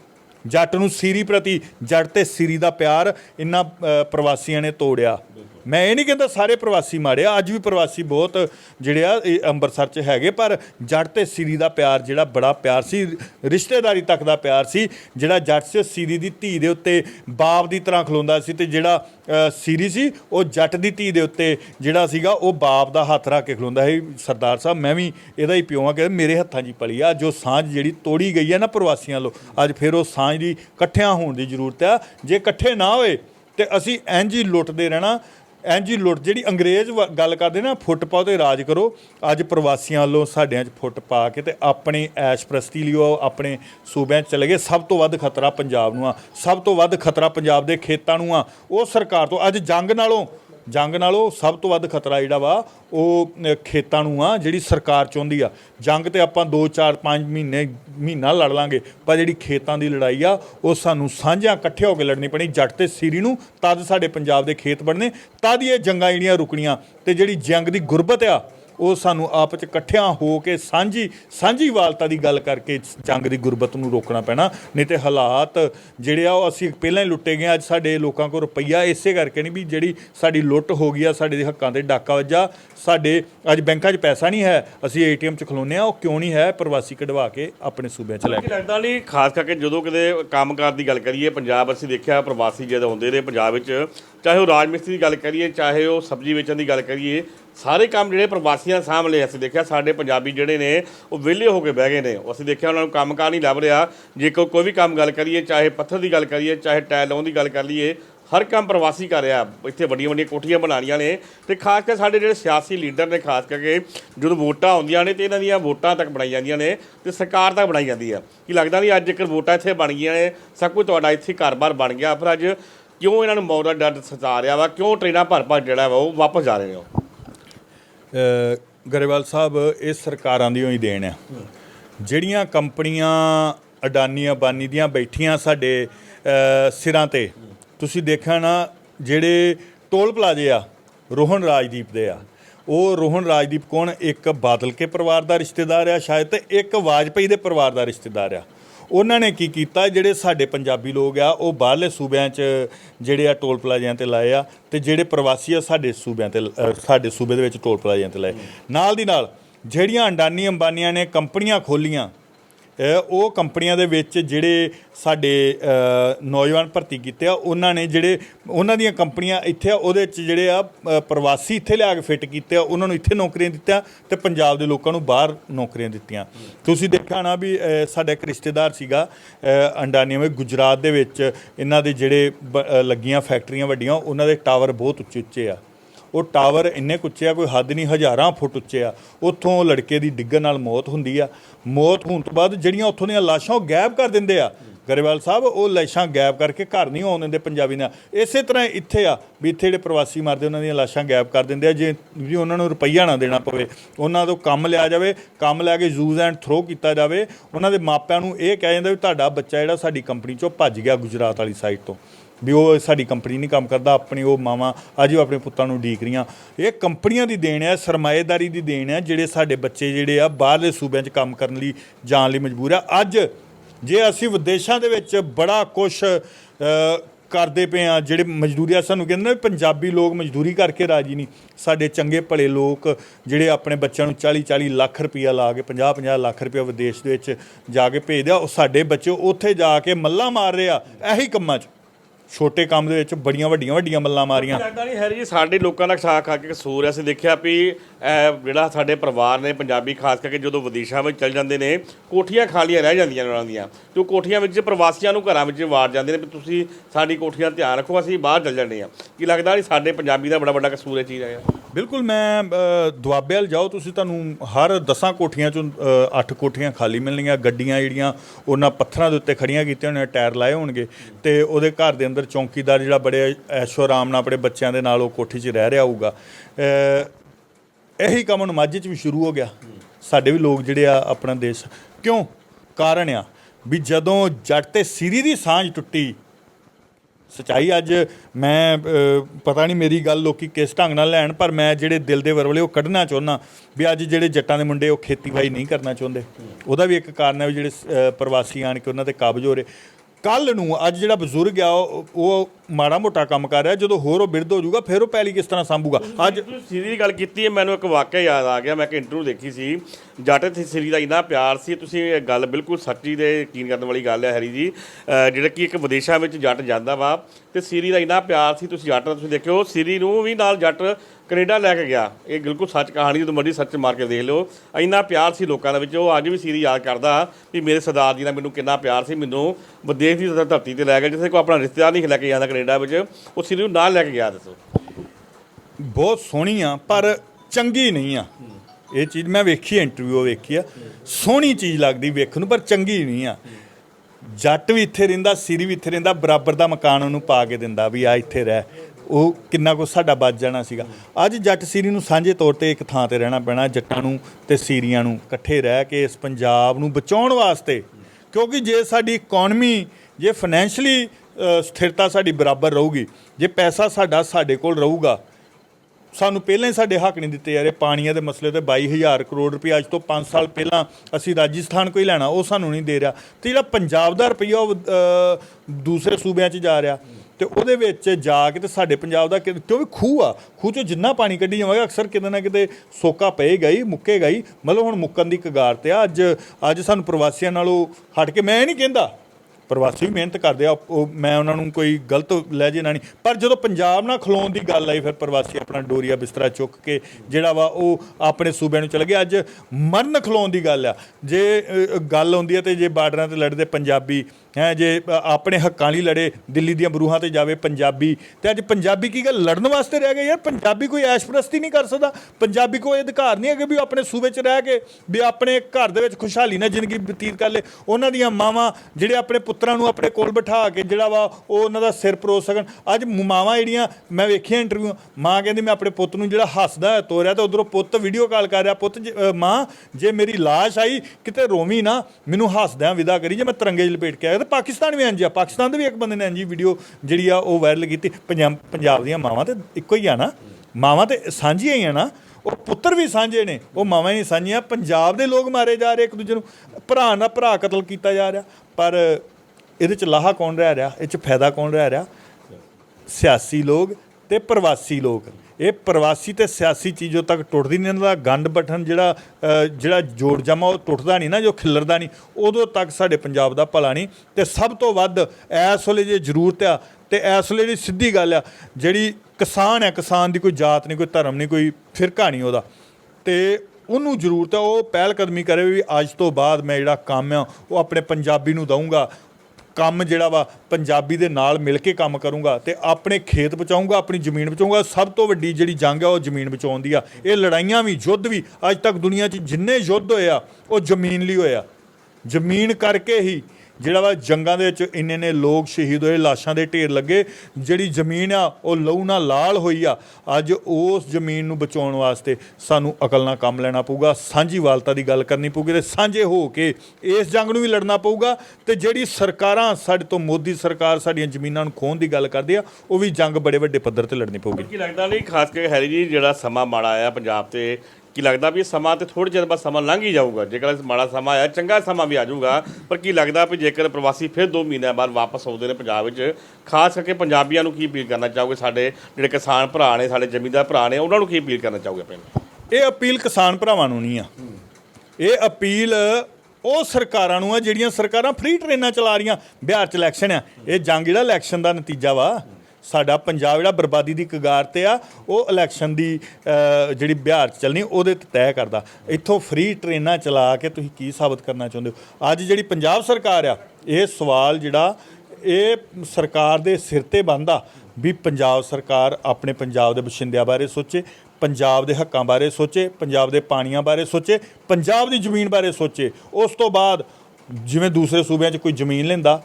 ਜੱਟ ਨੂੰ ਸੀਰੀ ਪ੍ਰਤੀ ਜੱਟ ਤੇ ਸੀਰੀ ਦਾ ਪਿਆਰ ਇਹਨਾਂ ਪ੍ਰਵਾਸੀਆਂ ਨੇ ਤੋੜਿਆ। ਮੈਂ ਇਹ ਨਹੀਂ ਕਹਿੰਦਾ ਸਾਰੇ ਪ੍ਰਵਾਸੀ ਮਾੜੇ ਆ ਅੱਜ ਵੀ ਪ੍ਰਵਾਸੀ ਬਹੁਤ ਜਿਹੜੇ ਆ ਇਹ ਅੰਮ੍ਰਿਤਸਰ 'ਚ ਹੈਗੇ ਪਰ ਜੱਟ ਤੇ ਸਿਰੀ ਦਾ ਪਿਆਰ ਜਿਹੜਾ ਬੜਾ ਪਿਆਰ ਸੀ ਰਿਸ਼ਤੇਦਾਰੀ ਤੱਕ ਦਾ ਪਿਆਰ ਸੀ ਜਿਹੜਾ ਜੱਟ ਸੀ ਸਿਰੀ ਦੀ ਧੀ ਦੇ ਉੱਤੇ ਬਾਪ ਦੀ ਤਰ੍ਹਾਂ ਖਲੋਂਦਾ ਸੀ ਤੇ ਜਿਹੜਾ ਅ, ਸਿਰੀ ਸੀ ਉਹ ਜੱਟ ਦੀ ਧੀ ਦੇ ਉੱਤੇ ਜਿਹੜਾ ਸੀਗਾ ਉਹ ਬਾਪ ਦਾ ਹੱਥ ਰੱਖ ਕੇ ਖਲੋਂਦਾ ਸੀ। ਸਰਦਾਰ ਸਾਹਿਬ ਮੈਂ ਵੀ ਇਹਦਾ ਹੀ ਪਿਓ ਆ ਕਿ ਮੇਰੇ ਹੱਥਾਂ 'ਚ ਹੀ ਪਲੀ ਆ ਜੋ ਸਾਂਝ ਜਿਹੜੀ ਤੋੜੀ ਗਈ ਹੈ ਨਾ ਪ੍ਰਵਾਸੀਆਂ ਵੱਲੋਂ ਅੱਜ ਫਿਰ ਉਹ ਸਾਂਝ ਦੀ ਇਕੱਠਿਆਂ ਹੋਣ ਦੀ ਜ਼ਰੂਰਤ ਆ। ਜੇ ਇਕੱਠੇ ਨਾ ਹੋਏ ਤੇ ਅਸੀਂ ਇੰਝ ਹੀ ਲੁੱਟਦੇ ਰਹਿਣਾ ਇੰਝ ਹੀ ਲੁੱਟ, ਜਿਹੜੀ ਅੰਗਰੇਜ਼ ਵ- ਗੱਲ ਕਰਦੇ ਨਾ, ਫੁੱਟ ਪਾਓ ਤੇ ਰਾਜ ਕਰੋ, ਅੱਜ ਪ੍ਰਵਾਸੀਆਂ ਵੱਲੋਂ ਸਾਡਿਆਂ 'ਚ ਫੁੱਟ ਪਾ ਕੇ ਤੇ ਆਪਣੀ ਐਸ਼ ਪ੍ਰਸਤੀ ਲਈ ਉਹ ਆਪਣੇ ਸੂਬਿਆਂ 'ਚ ਚਲੇ ਗਏ। ਸਭ ਤੋਂ ਵੱਧ ਖਤਰਾ ਪੰਜਾਬ ਨੂੰ ਆ, ਸਭ ਤੋਂ ਵੱਧ ਖਤਰਾ ਪੰਜਾਬ ਦੇ ਖੇਤਾਂ ਨੂੰ ਆ। ਉਹ ਸਰਕਾਰ ਤੋਂ ਅੱਜ ਜੰਗ ਨਾਲੋਂ ਜੰਗ ਨਾਲੋਂ ਸਭ ਤੋਂ ਵੱਧ ਖਤਰਾ ਜਿਹੜਾ ਵਾ, ਉਹ ਖੇਤਾਂ ਨੂੰ ਆ, ਜਿਹੜੀ ਸਰਕਾਰ ਚਾਹੁੰਦੀ ਆ। ਜੰਗ ਤੇ ਆਪਾਂ 2 4 5 ਮਹੀਨੇ, ਮਹੀਨਾ ਲੜ ਲਾਂਗੇ, ਪਰ ਜਿਹੜੀ ਖੇਤਾਂ ਦੀ ਲੜਾਈ ਆ, ਉਹ ਸਾਨੂੰ ਸਾਂਝਿਆਂ ਇਕੱਠੇ ਹੋ ਕੇ ਲੜਨੀ ਪੈਣੀ, ਜੱਟ ਤੇ ਸੀਰੀ ਨੂੰ, ਤਦ ਸਾਡੇ ਪੰਜਾਬ ਦੇ ਖੇਤ ਬਣਨੇ, ਤਦ ਹੀ ਇਹ ਜੰਗਾਂ ਜਿਹੜੀਆਂ ਰੁਕਣੀਆਂ, ਤੇ ਜਿਹੜੀ ਜੰਗ ਦੀ ਗੁਰਬਤ ਆ ਉਹ ਸਾਨੂੰ ਆਪ ਚ ਇਕੱਠਿਆਂ ਹੋ ਕੇ ਸਾਂਝੀ ਸਾਂਝੀ ਵਾਲਤਾ ਦੀ ਗੱਲ ਕਰਕੇ ਜੰਗ ਦੀ ਗੁਰਬਤ ਨੂੰ ਰੋਕਣਾ ਪੈਣਾ। ਨਹੀਂ ਤੇ ਹਾਲਾਤ ਜਿਹੜੇ ਆ, ਉਹ ਅਸੀਂ ਪਹਿਲਾਂ ਹੀ ਲੁੱਟੇ ਗਏ ਅੱਜ ਸਾਡੇ ਲੋਕਾਂ ਕੋਲ ਰੁਪਈਆ ਇਸੇ ਕਰਕੇ ਨਹੀਂ ਵੀ ਜਿਹੜੀ ਸਾਡੀ ਲੁੱਟ ਹੋ ਗਈ ਆ, ਸਾਡੇ ਦੇ ਹੱਕਾਂ ਤੇ ਡਾਕਾ ਵੱਜਾ। ਸਾਡੇ ਅੱਜ ਬੈਂਕਾਂ 'ਚ ਪੈਸਾ ਨਹੀਂ ਹੈ, ਅਸੀਂ ਏਟੀਐਮ 'ਚ ਖਲੋਨੇ ਆ, ਉਹ ਕਿਉਂ ਨਹੀਂ ਹੈ? ਪ੍ਰਵਾਸੀ ਕਢਵਾ ਕੇ ਆਪਣੇ ਸੂਬਿਆਂ 'ਚ ਲੈ ਕੇ। ਲੱਗਦਾ ਨਹੀਂ ਖਾਸ ਕਰਕੇ ਜਦੋਂ ਕਿਤੇ ਕੰਮਕਾਰ ਦੀ ਗੱਲ ਕਰੀਏ, ਪੰਜਾਬ ਅਸੀਂ ਦੇਖਿਆ ਪ੍ਰਵਾਸੀ ਜਦੋਂ ਆਉਂਦੇ ਨੇ ਪੰਜਾਬ ਵਿੱਚ, ਚਾਹੇ ਉਹ ਰਾਜ ਮਿਸਤਰੀ ਦੀ ਗੱਲ ਕਰੀਏ, ਚਾਹੇ ਉਹ ਸਬਜ਼ੀ ਵੇਚਣ ਦੀ ਗੱਲ ਕਰੀਏ ਸਾਰੇ ਕੰਮ ਜਿਹੜੇ ਪ੍ਰਵਾਸੀਆਂ ਸਾਹਮਣੇ ਅਸੀਂ ਦੇਖਿਆ ਸਾਡੇ ਪੰਜਾਬੀ ਜਿਹੜੇ ਨੇ, ਉਹ ਵਿਹਲੇ ਹੋ ਕੇ ਬਹਿ ਗਏ ਨੇ। ਅਸੀਂ ਦੇਖਿਆ ਉਹਨਾਂ ਨੂੰ ਕੰਮਕਾਰ ਨਹੀਂ ਲੱਭ ਰਿਹਾ। ਜੇ ਕੋਈ ਕੋਈ ਵੀ ਕੰਮ ਗੱਲ ਕਰੀਏ, ਚਾਹੇ ਪੱਥਰ ਦੀ ਗੱਲ ਕਰੀਏ, ਚਾਹੇ ਟਾਇਲ ਲਾਉਣ ਦੀ ਗੱਲ ਕਰ ਲਈਏ, ਹਰ ਕੰਮ ਪ੍ਰਵਾਸੀ ਕਰ ਰਿਹਾ। ਇੱਥੇ ਵੱਡੀਆਂ ਵੱਡੀਆਂ ਕੋਠੀਆਂ ਬਣਾਉਣੀਆਂ ਨੇ ਤੇ ਖਾਸ ਕਰ ਸਾਡੇ ਜਿਹੜੇ ਸਿਆਸੀ ਲੀਡਰ ਨੇ, ਖਾਸ ਕਰਕੇ ਜਦੋਂ ਵੋਟਾਂ ਆਉਂਦੀਆਂ ਨੇ ਤੇ ਇਹਨਾਂ ਦੀਆਂ ਵੋਟਾਂ ਤੱਕ ਬਣਾਈ ਜਾਂਦੀਆਂ ਨੇ ਤੇ ਸਰਕਾਰ ਤੱਕ ਬਣਾਈ ਜਾਂਦੀ ਆ। ਕੀ ਲੱਗਦਾ ਨਹੀਂ ਅੱਜ ਜੇਕਰ ਵੋਟਾਂ ਇੱਥੇ ਬਣ ਗਈਆਂ ਨੇ, ਸਭ ਕੁਝ ਤੁਹਾਡਾ ਇੱਥੇ ਘਰ-ਬਾਰ ਬਣ ਗਿਆ। ਫਿਰ ਅੱਜ ਕਿਉਂ ਇਹਨਾਂ ਨੂੰ ਮੌਤ ਦਾ ਡਰ ਸਤਾ ਰਿਹਾ ਵਾ? ਕਿਉਂ ਟ੍ਰੇਨਾਂ ਭਰ-ਭਰ ਜਿਹੜਾ ਵਾ, ਉਹ ਵਾਪਸ ਜਾ ਰਹੇ ਨੇ ਉਹ ਗਰੇਵਾਲ ਸਾਹਿਬ, ਇਹ ਸਰਕਾਰਾਂ ਦੀ ਹੀ ਦੇਣ ਆ। ਜਿਹੜੀਆਂ ਕੰਪਨੀਆਂ ਅਡਾਨੀ ਅਬਾਨੀ ਦੀਆਂ ਬੈਠੀਆਂ ਸਾਡੇ ਸਿਰਾਂ ਤੇ, ਤੁਸੀਂ ਦੇਖਿਆ ਨਾ, ਜਿਹੜੇ ਟੋਲ ਪਲਾਜ਼ੇ ਆ, ਰੋਹਨ ਰਾਜਦੀਪ ਦੇ ਆ। ਉਹ ਰੋਹਨ ਰਾਜਦੀਪ ਕੌਣ? ਇੱਕ ਬਾਦਲ ਕੇ ਪਰਿਵਾਰ ਦਾ ਰਿਸ਼ਤੇਦਾਰ ਆ, ਸ਼ਾਇਦ ਤੇ ਇੱਕ ਵਾਜਪਈ ਦੇ ਪਰਿਵਾਰ ਦਾ ਰਿਸ਼ਤੇਦਾਰ ਆ। ਉਹਨਾਂ ਨੇ ਕੀ ਕੀਤਾ? ਜਿਹੜੇ ਸਾਡੇ ਪੰਜਾਬੀ ਲੋਕ ਆ ਉਹ ਬਾਹਰਲੇ ਸੂਬਿਆਂ 'ਚ ਜਿਹੜੇ ਆ ਟੋਲ ਪਲਾਜ਼ਿਆਂ ਤੇ ਲਾਏ ਆ ਤੇ ਜਿਹੜੇ ਪ੍ਰਵਾਸੀ ਆ ਸਾਡੇ ਸੂਬਿਆਂ ਤੇ ਅ, ਸਾਡੇ ਸੂਬੇ ਦੇ ਵਿੱਚ ਟੋਲ ਪਲਾਜ਼ਿਆਂ ਤੇ ਲਾਏ। ਨਾਲ ਦੀ ਨਾਲ ਜਿਹੜੀਆਂ ਅੰਡਾਨੀ ਅੰਬਾਨੀਆਂ ਨੇ ਕੰਪਨੀਆਂ ਖੋਲੀਆਂ ਉਹ ਕੰਪਨੀਆਂ ਦੇ ਵਿੱਚ ਜਿਹੜੇ ਸਾਡੇ ਨੌਜਵਾਨ ਭਰਤੀ ਕੀਤੇ ਆ ਉਹਨਾਂ ਨੇ ਜਿਹੜੇ ਉਹਨਾਂ ਦੀਆਂ ਕੰਪਨੀਆਂ ਇੱਥੇ ਆ ਉਹਦੇ ਵਿੱਚ ਜਿਹੜੇ ਆ ਪ੍ਰਵਾਸੀ ਇੱਥੇ ਲਿਆ ਕੇ ਫਿੱਟ ਕੀਤੇ ਆ ਉਹਨਾਂ ਨੂੰ ਇੱਥੇ ਨੌਕਰੀਆਂ ਦਿੱਤੀਆਂ ਤੇ ਪੰਜਾਬ ਦੇ ਲੋਕਾਂ ਨੂੰ ਬਾਹਰ ਨੌਕਰੀਆਂ ਦਿੱਤੀਆਂ। ਤੁਸੀਂ ਦੇਖਿਆ ਨਾ ਵੀ ਸਾਡਾ ਇੱਕ ਰਿਸ਼ਤੇਦਾਰ ਸੀਗਾ ਅ, ਅੰਡਾਨੀਆਂ ਵਿੱਚ ਗੁਜਰਾਤ ਦੇ ਵਿੱਚ ਇਹਨਾਂ ਦੇ ਜਿਹੜੇ ਬ- ਲੱਗੀਆਂ ਫੈਕਟਰੀਆਂ ਵੱਡੀਆਂ ਉਹਨਾਂ ਦੇ ਟਾਵਰ ਬਹੁਤ ਉੱਚੇ ਉੱਚੇ ਆ। ਉਹ ਟਾਵਰ ਇੰਨੇ ਕੁ ਉੱਚੇ ਆ ਕੋਈ ਹੱਦ ਨਹੀਂ, ਹਜ਼ਾਰਾਂ ਫੁੱਟ ਉੱਚੇ ਆ। ਉੱਥੋਂ ਲੜਕੇ ਦੀ ਡਿੱਗਣ ਨਾਲ ਮੌਤ ਹੁੰਦੀ ਆ। ਮੌਤ ਹੋਣ ਤੋਂ ਬਾਅਦ ਜਿਹੜੀਆਂ ਉੱਥੋਂ ਦੀਆਂ ਲਾਸ਼ਾਂ ਉਹ ਗਾਇਬ ਕਰ ਦਿੰਦੇ ਆ। ਗਰੇਵਾਲ ਸਾਹਿਬ, ਉਹ ਲਾਸ਼ਾਂ ਗਾਇਬ ਕਰਕੇ ਘਰ ਨਹੀਂ ਆਉਣ ਦਿੰਦੇ ਪੰਜਾਬੀ ਨਾਲ। ਇਸੇ ਤਰ੍ਹਾਂ ਇੱਥੇ ਆ, ਵੀ ਇੱਥੇ ਜਿਹੜੇ ਪ੍ਰਵਾਸੀ ਮਰਦੇ ਉਹਨਾਂ ਦੀਆਂ ਲਾਸ਼ਾਂ ਗਾਇਬ ਕਰ ਦਿੰਦੇ ਆ। ਜੇ ਵੀ ਉਹਨਾਂ ਨੂੰ ਰੁਪਈਆ ਨਾ ਦੇਣਾ ਪਵੇ, ਉਹਨਾਂ ਤੋਂ ਕੰਮ ਲਿਆ ਜਾਵੇ, ਕੰਮ ਲੈ ਕੇ ਯੂਜ਼ ਐਂਡ ਥਰੋ ਕੀਤਾ ਜਾਵੇ। ਉਹਨਾਂ ਦੇ ਮਾਪਿਆਂ ਨੂੰ ਇਹ ਕਹਿ ਜਾਂਦਾ ਵੀ ਤੁਹਾਡਾ ਬੱਚਾ ਜਿਹੜਾ ਸਾਡੀ ਕੰਪਨੀ ਚੋਂ ਭੱਜ ਗਿਆ ਗੁਜਰਾਤ ਵਾਲੀ ਸਾਈਡ ਤੋਂ। ਵੀ ਉਹ ਸਾਡੀ ਕੰਪਨੀ ਨਹੀਂ ਕੰਮ ਕਰਦਾ, ਆਪਣੀ ਉਹ ਮਾਵਾਂ ਅੱਜ ਉਹ ਆਪਣੇ ਪੁੱਤਾਂ ਨੂੰ ਢੀਕ ਰਹੀਆਂ। ਇਹ ਕੰਪਨੀਆਂ ਦੀ ਦੇਣ ਹੈ, ਸਰਮਾਏਦਾਰੀ ਦੀ ਦੇਣ ਹੈ, ਜਿਹੜੇ ਸਾਡੇ ਬੱਚੇ ਜਿਹੜੇ ਆ ਬਾਹਰਲੇ ਸੂਬਿਆਂ 'ਚ ਕੰਮ ਕਰਨ ਲਈ ਜਾਣ ਲਈ ਮਜਬੂਰ ਆ। ਅੱਜ ਜੇ ਅਸੀਂ ਵਿਦੇਸ਼ਾਂ ਦੇ ਵਿੱਚ ਬੜਾ ਕੁਝ ਕਰਦੇ ਪਏ ਆ ਜਿਹੜੇ ਮਜ਼ਦੂਰੀਆ ਸਾਨੂੰ ਕਹਿੰਦੇ ਨੇ ਵੀ ਪੰਜਾਬੀ ਲੋਕ ਮਜ਼ਦੂਰੀ ਕਰਕੇ ਰਾਜੀ ਨਹੀਂ। ਸਾਡੇ ਚੰਗੇ ਭਲੇ ਲੋਕ ਜਿਹੜੇ ਆਪਣੇ ਬੱਚਿਆਂ ਨੂੰ 40 40 ਲੱਖ ਰੁਪਈਆ ਲਾ ਕੇ 50 50 ਲੱਖ ਰੁਪਇਆ ਵਿਦੇਸ਼ ਦੇ ਵਿੱਚ ਜਾ ਕੇ ਭੇਜਦੇ ਆ, ਉਹ ਸਾਡੇ ਬੱਚੇ ਉੱਥੇ ਜਾ ਕੇ ਮੱਲਾ ਮਾਰ ਰਹੇ ਆ, ਇਹੀ ਕੰਮਾਂ 'ਚ। ਛੋਟੇ ਕੰਮ ਦੇ ਵਿੱਚ ਬੜੀਆਂ ਵੱਡੀਆਂ ਵੱਡੀਆਂ ਮੱਲਾਂ ਮਾਰੀਆਂ। ਲੱਗਦਾ ਨਹੀਂ ਹੈਰੀ ਜੀ ਸਾਡੇ ਲੋਕਾਂ ਦਾ ਖਾ ਖਾ ਕੇ ਕਸੂਰ ਹੈ। ਅਸੀਂ ਦੇਖਿਆ ਵੀ ਇਹ ਜਿਹੜਾ ਸਾਡੇ ਪਰਿਵਾਰ ਨੇ ਪੰਜਾਬੀ ਖਾਸ ਕਰਕੇ ਜਦੋਂ ਵਿਦੇਸ਼ਾਂ ਵਿੱਚ ਚਲ ਜਾਂਦੇ ਨੇ ਕੋਠੀਆਂ ਖਾਲੀਆਂ ਰਹਿ ਜਾਂਦੀਆਂ ਨੇ ਉਹਨਾਂ ਦੀਆਂ। ਤੇ ਉਹ ਕੋਠੀਆਂ ਵਿੱਚ ਪ੍ਰਵਾਸੀਆਂ ਨੂੰ ਘਰਾਂ ਵਿੱਚ ਵਾਰ ਜਾਂਦੇ ਨੇ ਵੀ ਤੁਸੀਂ ਸਾਡੀ ਕੋਠੀਆਂ ਦਾ ਧਿਆਨ ਰੱਖੋ ਅਸੀਂ ਬਾਹਰ ਚਲ ਜਾਂਦੇ ਆ ਕੀ ਲੱਗਦਾ ਨਹੀਂ ਸਾਡੇ ਪੰਜਾਬੀ ਦਾ ਬੜਾ ਵੱਡਾ ਕਸੂਰ ਇਹ ਚੀਜ਼ ਹੈ? ਬਿਲਕੁਲ ਮੈਂ ਦੁਆਬੇ ਵੱਲ ਜਾਓ ਤੁਸੀਂ ਤੁਹਾਨੂੰ ਹਰ ਦਸਾਂ ਕੋਠੀਆਂ ਚੋਂ ਅੱਠ ਕੋਠੀਆਂ ਖਾਲੀ ਮਿਲਣਗੀਆਂ ਗੱਡੀਆਂ ਜਿਹੜੀਆਂ ਉਹਨਾਂ ਪੱਥਰਾਂ ਦੇ ਉੱਤੇ ਖੜੀਆਂ ਕੀਤੀਆਂ ਹੋਣੀਆਂ ਟਾਇਰ ਲਾਏ ਹੋਣਗੇ ਤੇ ਉਹਦੇ ਘਰ ਦੇ ਅੰਦਰ ਚੌਂਕੀਦਾਰ ਜਿਹੜਾ ਬੜੇ ਐਸ਼ੋ ਆਰਾਮ ਨਾਲ, ਆਪਣੇ ਬੱਚਿਆਂ ਦੇ ਨਾਲ ਉਹ ਕੋਠੀ 'ਚ ਰਹਿ ਰਿਹਾ ਹੋਊਗਾ। ਇਹੀ ਕੰਮ ਹੁਣ ਮਾਝੇ 'ਚ ਵੀ ਸ਼ੁਰੂ ਹੋ ਗਿਆ। ਸਾਡੇ ਵੀ ਲੋਕ ਜਿਹੜੇ ਆ ਆਪਣਾ ਦੇਸ਼, ਕਿਉਂ? ਕਾਰਨ ਆ ਵੀ ਜਦੋਂ ਜੱਟ ਤੇ ਸਿਰੀ ਦੀ ਸਾਂਝ ਟੁੱਟੀ, ਸਚਾਈ ਅੱਜ ਮੈਂ ਪਤਾ ਨਹੀਂ ਮੇਰੀ ਗੱਲ ਲੋਕੀ ਕਿਸ ਢੰਗ ਨਾਲ ਲੈਣ, ਪਰ ਮੈਂ ਜਿਹੜੇ ਦਿਲ ਦੇ ਵਰਵਲੇ ਉਹ ਕੱਢਣਾ ਚਾਹੁੰਦਾ ਵੀ ਅੱਜ ਜਿਹੜੇ ਜੱਟਾਂ ਦੇ ਮੁੰਡੇ ਉਹ ਖੇਤੀਬਾੜੀ ਨਹੀਂ ਕਰਨਾ ਚਾਹੁੰਦੇ। ਉਹਦਾ ਵੀ ਇੱਕ ਕਾਰਨ ਹੈ ਵੀ ਜਿਹੜੇ ਪ੍ਰਵਾਸੀ ਆਣ ਕੇ ਉਹਨਾਂ ਤੇ ਕਾਬਜ ਹੋ ਰਹੇ। ਕੱਲ ਨੂੰ ਅੱਜ ਜਿਹੜਾ ਬਜ਼ੁਰਗ ਆ ਉਹ ਉਹ ਮਾੜਾ ਮੋਟਾ ਕੰਮ ਕਰ ਰਿਹਾ ਜਦੋਂ ਹੋਰ ਉਹ ਬਿਰਧ ਹੋ ਜਾਊਗਾ ਫਿਰ ਉਹ ਪੈਲੀ ਕਿਸ ਤਰ੍ਹਾਂ ਸੰਭੂਗਾ? ਅੱਜ ਤੁਸੀਂ ਸਿਰੀ ਦੀ ਗੱਲ ਕੀਤੀ ਹੈ ਮੈਨੂੰ ਇੱਕ ਵਾਕਿਆ ਯਾਦ ਆ ਗਿਆ ਮੈਂ ਇੱਕ ਇੰਟਰਵਿਊ ਦੇਖੀ ਸੀ। ਜੱਟ ਤੇ ਸਿਰੀ ਦਾ ਇੰਨਾ ਪਿਆਰ ਸੀ ਤੁਸੀਂ ਇਹ ਗੱਲ ਬਿਲਕੁਲ ਸੱਚੀ ਤੇ ਯਕੀਨ ਕਰਨ ਵਾਲੀ ਗੱਲ ਹੈ ਹਰੀ ਜੀ। ਜਿਹੜਾ ਕਿ ਇੱਕ ਵਿਦੇਸ਼ਾਂ ਵਿੱਚ ਜੱਟ ਜਾਂਦਾ ਵਾ ਤੇ ਸਿਰੀ ਦਾ ਇੰਨਾ ਪਿਆਰ ਸੀ ਤੁਸੀਂ ਜੱਟ ਦਾ ਤੁਸੀਂ ਦੇਖਿਓ ਸਿਰੀ ਨੂੰ ਵੀ ਨਾਲ ਜੱਟ ਕੈਨੇਡਾ ਲੈ ਕੇ ਗਿਆ। ਇਹ ਬਿਲਕੁਲ ਸੱਚ ਕਹਾਣੀ ਜਦੋਂ ਮਰਜ਼ੀ ਸੱਚ ਮਾਰ ਕੇ ਦੇਖ ਲਿਓ। ਇੰਨਾ ਪਿਆਰ ਸੀ ਲੋਕਾਂ ਦੇ ਵਿੱਚ ਉਹ ਅੱਜ ਵੀ ਸਿਰੀ ਯਾਦ ਕਰਦਾ ਵੀ ਮੇਰੇ ਸਰਦਾਰ ਜੀ ਨਾਲ ਮੈਨੂੰ ਕਿੰਨਾ ਪਿਆਰ ਸੀ ਮੈਨੂੰ ਵਿਦੇਸ਼ ਦੀ ਧਰਤੀ ਤੇ ਲੈ ਗਿਆ ਜਿੱਥੇ ਕੋਈ ਆਪਣਾ ਰਿਸ਼ਤੇਦਾਰ ਨਹੀਂ ਲੈ ਕੇ ਜਾਂਦਾ ਕੈਨੇਡਾ ਵਿੱਚ, ਉਹ ਸਿਰੀ ਨੂੰ ਨਾਲ ਲੈ ਕੇ ਗਿਆ, ਦੱਸੋ। ਬਹੁਤ ਸੋਹਣੀ ਆ, ਪਰ ਚੰਗੀ ਨਹੀਂ ਆ। ਇਹ ਚੀਜ਼ ਮੈਂ ਵੇਖੀ ਇੰਟਰਵਿਊ ਵੇਖੀ ਆ। ਸੋਹਣੀ ਚੀਜ਼ ਲੱਗਦੀ ਵੇਖਣ ਨੂੰ, ਪਰ ਚੰਗੀ ਨਹੀਂ ਆ। ਜੱਟ ਵੀ ਇੱਥੇ ਰਹਿੰਦਾ, ਸਿਰੀ ਵੀ ਇੱਥੇ ਰਹਿੰਦਾ, ਬਰਾਬਰ ਦਾ ਮਕਾਨ ਉਹਨੂੰ ਪਾ ਕੇ ਦਿੰਦਾ ਵੀ ਆ, ਇੱਥੇ ਰਹਿ। ਉਹ ਕਿੰਨਾ ਕੁ ਸਾਡਾ ਬਚ ਜਾਣਾ ਸੀਗਾ। ਅੱਜ ਜੱਟ ਸਿਰੀ ਨੂੰ ਸਾਂਝੇ ਤੌਰ ਤੇ ਇੱਕ ਥਾਂ ਤੇ ਰਹਿਣਾ ਪੈਣਾ, ਜੱਟਾਂ ਨੂੰ ਤੇ ਸੀਰੀਆਂ ਨੂੰ ਇਕੱਠੇ ਰਹਿ ਕੇ ਇਸ ਪੰਜਾਬ ਨੂੰ ਬਚਾਉਣ ਵਾਸਤੇ। ਕਿਉਂਕਿ ਜੇ ਸਾਡੀ ਇਕਨੋਮੀ ਜੇ ਫਾਈਨੈਂਸ਼ਲੀ ਸਥਿਰਤਾ ਸਾਡੀ ਬਰਾਬਰ ਰਹੂਗੀ। ਜੇ ਪੈਸਾ ਸਾਡਾ ਸਾਡੇ ਕੋਲ ਰਹੂਗਾ, ਸਾਨੂੰ ਪਹਿਲਾਂ ਹੀ ਸਾਡੇ ਹੱਕ ਨਹੀਂ ਦਿੱਤੇ ਜਾ ਰਹੇ। ਪਾਣੀਆਂ ਦੇ ਮਸਲੇ ਤੇ 22000 ਕਰੋੜ ਰੁਪਏ ਅੱਜ ਤੋਂ 5 ਸਾਲ ਪਹਿਲਾਂ ਅਸੀਂ ਰਾਜਸਥਾਨ ਕੋਈ ਲੈਣਾ, ਉਹ ਸਾਨੂੰ ਨਹੀਂ ਦੇ ਰਿਹਾ। ਤੇ ਜਿਹੜਾ ਪੰਜਾਬ ਦਾ ਰੁਪਈਆ ਉਹ ਦੂਸਰੇ ਸੂਬਿਆਂ 'ਚ ਜਾ ਰਿਹਾ। ਤੇ ਉਹਦੇ ਵਿੱਚ ਜਾ ਕੇ ਤੇ ਸਾਡੇ ਪੰਜਾਬ ਦਾ ਕਿਉਂਕਿ ਖੂਹ ਆ, ਖੂਹ 'ਚੋਂ ਜਿੰਨਾ ਪਾਣੀ ਕੱਢੀ ਜਾਵਾਂਗਾ, ਅਕਸਰ ਕਿਤੇ ਨਾ ਕਿਤੇ ਸੋਕਾ ਪਏਗਾ ਹੀ ਮੁੱਕੇਗਾ ਹੀ ਮਤਲਬ ਹੁਣ ਮੁੱਕਣ ਦੀ ਕਗਾਰ ਤੇ ਆ। ਅੱਜ ਅੱਜ ਸਾਨੂੰ ਪ੍ਰਵਾਸੀਆਂ ਨਾਲੋਂ ਹਟ ਕੇ, ਮੈਂ ਇਹ ਨਹੀਂ ਕਹਿੰਦਾ ਪ੍ਰਵਾਸੀ ਵੀ ਮਿਹਨਤ ਕਰਦੇ ਆ, ਉਹ ਮੈਂ ਉਹਨਾਂ ਨੂੰ ਕੋਈ ਗਲਤ ਲਹਿਜੇ ਨਾਲ ਨਹੀਂ। ਪਰ ਜਦੋਂ ਪੰਜਾਬ ਨਾਲ ਖਲੋਣ ਦੀ ਗੱਲ ਆਈ, ਫਿਰ ਪ੍ਰਵਾਸੀ ਆਪਣਾ ਡੋਰੀਆ ਬਿਸਤਰਾ ਚੁੱਕ ਕੇ ਜਿਹੜਾ ਵਾ ਉਹ ਆਪਣੇ ਸੂਬਿਆਂ ਨੂੰ ਚਲੇ ਗਿਆ ਅੱਜ ਮਰਨ ਖਲੋਣ ਦੀ ਗੱਲ ਆ। ਜੇ ਗੱਲ ਹੁੰਦੀ ਹੈ ਤੇ ਜੇ ਬਾਰਡਰਾਂ ਤੇ ਲੜਦੇ ਪੰਜਾਬੀ ਹੈ, ਜੇ ਆਪਣੇ ਹੱਕਾਂ ਲਈ ਲੜੇ, ਦਿੱਲੀ ਦੀਆਂ ਬਰੂਹਾਂ ਤੇ ਜਾਵੇ ਪੰਜਾਬੀ, ਤੇ ਅੱਜ ਪੰਜਾਬੀ ਕੀ ਗੱਲ ਲੜਨ ਵਾਸਤੇ ਰਹਿ ਗਏ ਯਾਰ? ਪੰਜਾਬੀ ਕੋਈ ਐਸ਼ਪ੍ਰਸਤੀ ਨਹੀਂ ਕਰ ਸਕਦਾ। ਪੰਜਾਬੀ ਕੋਈ ਅਧਿਕਾਰ ਨਹੀਂ ਹੈ ਕਿ ਵੀ ਉਹ ਆਪਣੇ ਸੂਬੇ 'ਚ ਰਹਿ ਕੇ, ਵੀ ਆਪਣੇ ਘਰ ਦੇ ਵਿੱਚ ਖੁਸ਼ਹਾਲੀ ਨਾਲ ਜ਼ਿੰਦਗੀ ਬਤੀਤ ਕਰ ਲੇ। ਉਹਨਾਂ ਦੀਆਂ ਮਾਵਾਂ ਜਿਹੜੇ ਆਪਣੇ ਪੁੱਤਰਾਂ ਨੂੰ ਆਪਣੇ ਕੋਲ ਬਿਠਾ ਕੇ ਜਿਹੜਾ ਵਾ, ਉਹ ਉਹਨਾਂ ਦਾ ਸਿਰ ਪਰੋਸ ਸਕਣ। ਅੱਜ ਮਾਵਾਂ ਜਿਹੜੀਆਂ, ਮੈਂ ਵੇਖੀਆਂ ਇੰਟਰਵਿਊ ਮਾਂ ਕਹਿੰਦੀ, ਮੈਂ ਆਪਣੇ ਪੁੱਤ ਨੂੰ ਜਿਹੜਾ ਹੱਸਦਾ ਤੋਰਿਆ ਤੇ ਉਧਰੋਂ ਪੁੱਤ ਵੀਡੀਓ ਕਾਲ ਕਰ ਰਿਹਾ, ਪੁੱਤ ਜੇ- ਮਾਂ, ਜੇ ਮੇਰੀ ਲਾਸ਼ ਆਈ, ਕਿਤੇ ਰੋਵੀ ਨਾ, ਮੈਨੂੰ ਹੱਸਦਿਆਂ ਵਿਦਾ ਕਰੀ, ਜੇ ਮੈਂ ਤਿਰੰਗੇ ਲਪੇਟ ਕੇ ਆਇਆ ਤੇ ਪਾਕਿਸਤਾਨ ਵੀ ਇੰਜ ਆ, ਪਾਕਿਸਤਾਨ ਦੇ ਵੀ ਇੱਕ ਬੰਦੇ ਨੇ ਇੰਜੀ ਵੀਡੀਓ ਜਿਹੜੀ ਆ ਉਹ ਵਾਇਰਲ ਕੀਤੀ ਪੰਜਾਬ ਪੰਜਾਬ ਦੀਆਂ ਮਾਵਾਂ ਤੇ ਇੱਕੋ ਹੀ ਆ ਨਾ, ਮਾਵਾਂ ਤੇ ਸਾਂਝੀਆਂ ਹੀ ਆ ਨਾ, ਉਹ ਪੁੱਤਰ ਵੀ ਸਾਂਝੇ ਨੇ, ਉਹ ਮਾਵਾਂ ਹੀ ਸਾਂਝੀਆਂ, ਪੰਜਾਬ ਦੇ ਲੋਕ ਮਾਰੇ ਜਾ ਰਹੇ ਇੱਕ ਦੂਜੇ ਨੂੰ, ਭਰਾ ਨਾਲ ਭਰਾ ਕਤਲ ਕੀਤਾ ਜਾ ਰਿਹਾ, ਪਰ ਇਹਦੇ ਚ ਲਾਹਾ ਕੌਣ ਰਹਿ ਰਿਹਾ, ਇਹ ਚ ਫਾਇਦਾ ਕੌਣ ਰਹਿ ਰਿਹਾ? ਸਿਆਸੀ ਲੋਕ ਤੇ ਪ੍ਰਵਾਸੀ ਲੋਕ। ਇਹ ਪ੍ਰਵਾਸੀ ਤੇ ਸਿਆਸੀ ਚੀਜ਼ੋਂ ਤੱਕ ਟੁੱਟਦੀ ਨਹੀਂ, ਇਹਨਾਂ ਦਾ ਗੰਢ ਬਟਨ ਜਿਹੜਾ ਜਿਹੜਾ ਜੋੜ ਜਮਾ ਉਹ ਟੁੱਟਦਾ ਨਹੀਂ ਨਾ, ਜੋ ਖਿਲਰਦਾ ਨਹੀਂ, ਉਦੋਂ ਤੱਕ ਸਾਡੇ ਪੰਜਾਬ ਦਾ ਭਲਾ ਨਹੀਂ। ਤੇ ਸਭ ਤੋਂ ਵੱਧ ਇਸ ਵੇਲੇ ਜੇ ਜ਼ਰੂਰਤ ਆ, ਤੇ ਇਸ ਵੇਲੇ ਜਿਹੜੀ ਸਿੱਧੀ ਗੱਲ ਆ, ਜਿਹੜੀ ਕਿਸਾਨ ਹੈ ਕਿਸਾਨ ਦੀ ਕੋਈ ਜਾਤ ਨਹੀਂ, ਕੋਈ ਧਰਮ ਨਹੀਂ, ਕੋਈ ਫਿਰਕਾ ਨਹੀਂ ਉਹਦਾ। ਤੇ ਉਹਨੂੰ ਜ਼ਰੂਰਤ ਹੈ ਉਹ ਪਹਿਲ ਕਦਮੀ ਕਰੇ ਵੀ ਅੱਜ ਤੋਂ ਬਾਅਦ ਮੈਂ ਜਿਹੜਾ ਕੰਮ ਆ, ਉਹ ਆਪਣੇ ਪੰਜਾਬੀ ਨੂੰ ਦਊਂਗਾ। ਕੰਮ ਜਿਹੜਾ ਵਾ, ਪੰਜਾਬੀ ਦੇ ਨਾਲ ਮਿਲ ਕੇ ਕੰਮ ਕਰੂੰਗਾ ਤੇ ਆਪਣੇ ਖੇਤ ਬਚਾਊਂਗਾ, ਆਪਣੀ ਜ਼ਮੀਨ ਬਚਾਊਂਗਾ, ਸਭ ਤੋਂ ਵੱਡੀ ਜਿਹੜੀ ਜੰਗ ਆ ਉਹ ਜ਼ਮੀਨ ਬਚਾਉਣ ਦੀ ਆ। ਇਹ ਲੜਾਈਆਂ ਵੀ, ਯੁੱਧ ਵੀ, ਅੱਜ ਤੱਕ ਦੁਨੀਆ 'ਚ ਜਿੰਨੇ ਯੁੱਧ ਹੋਏ ਆ, ਉਹ ਜ਼ਮੀਨ ਲਈ ਹੋਇਆ ਜ਼ਮੀਨ ਕਰਕੇ ਹੀ ਜਿਹੜਾ ਵਾ ਜੰਗਾਂ ਦੇ ਵਿੱਚ ਇੰਨੇ ਨੇ ਲੋਕ ਸ਼ਹੀਦ ਹੋਏ, ਲਾਸ਼ਾਂ ਦੇ ਢੇਰ ਲੱਗੇ। ਜਿਹੜੀ ਜ਼ਮੀਨ ਆ, ਉਹ ਲਹੂ ਨਾਲ ਲਾਲ ਹੋਈ ਆ। ਅੱਜ ਉਸ ਜ਼ਮੀਨ ਨੂੰ ਬਚਾਉਣ ਵਾਸਤੇ ਸਾਨੂੰ ਅਕਲ ਨਾਲ ਕੰਮ ਲੈਣਾ ਪਊਗਾ, ਸਾਂਝੀ ਵਾਲਤਾ ਦੀ ਗੱਲ ਕਰਨੀ ਪਊਗੀ ਤੇ ਸਾਂਝੇ ਹੋ ਕੇ ਇਸ ਜੰਗ ਨੂੰ ਵੀ ਲੜਨਾ ਪਊਗਾ। ਤੇ ਜਿਹੜੀ ਸਰਕਾਰਾਂ ਸਾਡੇ ਤੋਂ, ਮੋਦੀ ਸਰਕਾਰ ਸਾਡੀਆਂ ਜ਼ਮੀਨਾਂ ਨੂੰ ਖੋਹਣ ਦੀ ਗੱਲ ਕਰਦੀ ਆ, ਉਹ ਵੀ ਜੰਗ ਬੜੇ ਵੱਡੇ ਪੱਧਰ ਤੇ ਲੜਨੀ ਪਊਗੀ। ਕੀ ਲੱਗਦਾ ਨਹੀਂ ਖਾਸ ਕਰਕੇ ਹੈਰੀ ਜੀ, ਜਿਹੜਾ ਸਮਾਂ ਮਾੜਾ ਆਇਆ ਪੰਜਾਬ ਤੇ ਕੀ ਲੱਗਦਾ ਵੀ ਸਮਾਂ ਤੇ ਥੋੜੇ ਚਿਰ ਬਾਅਦ ਸਮਾਂ ਲੰਘ ਹੀ ਜਾਊਗਾ? ਜੇਕਰ ਇਹ ਮਾੜਾ ਸਮਾਂ ਆਇਆ, ਚੰਗਾ ਸਮਾਂ ਵੀ ਆ ਜਾਊਗਾ, ਪਰ ਕੀ ਲੱਗਦਾ ਵੀ ਜੇਕਰ ਪ੍ਰਵਾਸੀ ਫਿਰ 2 ਮਹੀਨਿਆਂ ਬਾਅਦ ਵਾਪਸ ਆਉਂਦੇ ਨੇ ਪੰਜਾਬ ਵਿੱਚ, ਖਾਸ ਕਰਕੇ ਪੰਜਾਬੀਆਂ ਨੂੰ ਕੀ ਅਪੀਲ ਕਰਨਾ ਚਾਹੋਗੇ? ਸਾਡੇ ਜਿਹੜੇ ਕਿਸਾਨ ਭਰਾ ਨੇ, ਸਾਡੇ ਜ਼ਮੀਂਦਾਰ ਭਰਾ ਨੇ, ਉਹਨਾਂ ਨੂੰ ਕੀ ਅਪੀਲ ਕਰਨਾ ਚਾਹੋਗੇ ਆਪਣੇ ਇਹ ਅਪੀਲ ਕਿਸਾਨ ਭਰਾਵਾਂ ਨੂੰ ਨਹੀਂ ਆ। ਇਹ ਅਪੀਲ ਉਹ ਸਰਕਾਰਾਂ ਨੂੰ ਆ ਜਿਹੜੀਆਂ ਸਰਕਾਰਾਂ ਫ੍ਰੀ ਟ੍ਰੇਨਾਂ ਚਲਾ ਰਹੀਆਂ। ਬਿਹਾਰ ਚ ਇਲੈਕਸ਼ਨ ਆ। ਇਹ ਜੰਗ ਜਿਹੜਾ ਇਲੈਕਸ਼ਨ ਦਾ ਨਤੀਜਾ ਵਾ ਸਾਡਾ ਪੰਜਾਬ ਜਿਹੜਾ ਬਰਬਾਦੀ ਦੀ ਕਗਾਰ ਤੇ ਆ, ਉਹ ਇਲੈਕਸ਼ਨ ਦੀ ਜਿਹੜੀ ਬਿਹਾਰ ਚ ਚੱਲਣੀ, ਉਹਦੇ ਤੇ ਤੈਅ ਕਰਦਾ। ਇੱਥੋਂ ਫ੍ਰੀ ਟ੍ਰੇਨਾਂ ਚਲਾ ਕੇ ਤੁਸੀਂ ਕੀ ਸਾਬਤ ਕਰਨਾ ਚਾਹੁੰਦੇ ਹੋ? ਅੱਜ ਜਿਹੜੀ ਪੰਜਾਬ ਸਰਕਾਰ ਆ, ਇਹ ਸਵਾਲ ਜਿਹੜਾ, ਇਹ ਸਰਕਾਰ ਦੇ ਸਿਰ ਤੇ ਬੰਦਾ ਵੀ ਪੰਜਾਬ ਸਰਕਾਰ ਆਪਣੇ ਪੰਜਾਬ ਦੇ ਵਸਿੰਦਿਆਂ ਬਾਰੇ ਸੋਚੇ, ਪੰਜਾਬ ਦੇ ਹੱਕਾਂ ਬਾਰੇ ਸੋਚੇ, ਪੰਜਾਬ ਦੇ ਪਾਣੀਆਂ ਬਾਰੇ ਸੋਚੇ, ਪੰਜਾਬ ਦੀ ਜ਼ਮੀਨ ਬਾਰੇ ਸੋਚੇ। ਉਸ ਤੋਂ ਬਾਅਦ ਜਿਵੇਂ ਦੂਸਰੇ ਸੂਬਿਆਂ 'ਚ ਕੋਈ ਜ਼ਮੀਨ ਲੈਂਦਾ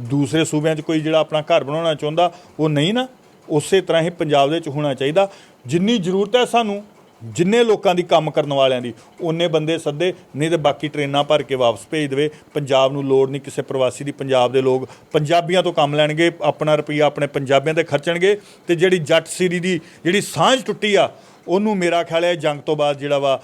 ਦੂਸਰੇ ਸੂਬਿਆਂ 'ਚ ਕੋਈ ਜਿਹੜਾ ਆਪਣਾ ਘਰ ਬਣਾਉਣਾ ਚਾਹੁੰਦਾ, ਉਹ ਨਹੀਂ ਨਾ। ਉਸੇ ਤਰ੍ਹਾਂ ਹੀ ਪੰਜਾਬ ਦੇ ਵਿੱਚ ਹੋਣਾ ਚਾਹੀਦਾ। ਜਿੰਨੀ ਜ਼ਰੂਰਤ ਹੈ ਸਾਨੂੰ, ਜਿੰਨੇ ਲੋਕਾਂ ਦੀ ਕੰਮ ਕਰਨ ਵਾਲਿਆਂ ਦੀ ਉਹਨੇ ਬੰਦੇ ਸੱਦੇ, ਨਹੀਂ ਤੇ ਬਾਕੀ ਟ੍ਰੇਨਾਂ ਭਰ ਕੇ ਵਾਪਸ ਭੇਜ ਦੇਵੇ। ਪੰਜਾਬ ਨੂੰ ਲੋੜ ਨਹੀਂ ਕਿਸੇ ਪ੍ਰਵਾਸੀ ਦੀ, ਪੰਜਾਬ ਦੇ ਲੋਕ ਪੰਜਾਬੀਆਂ ਤੋਂ ਕੰਮ ਲੈਣਗੇ, ਆਪਣਾ ਰੁਪਈਆ ਆਪਣੇ ਪੰਜਾਬੀਆਂ ਤੇ ਖਰਚਣਗੇ। ਤੇ ਜਿਹੜੀ ਜੱਟ ਸੀਰੀ ਦੀ, ਜਿਹੜੀ ਸਾਂਝ ਟੁੱਟੀ ਆ ਉਹਨੂੰ ਮੇਰਾ ਖਿਆਲ ਹੈ ਜੰਗ ਤੋਂ ਬਾਅਦ ਜਿਹੜਾ ਵਾ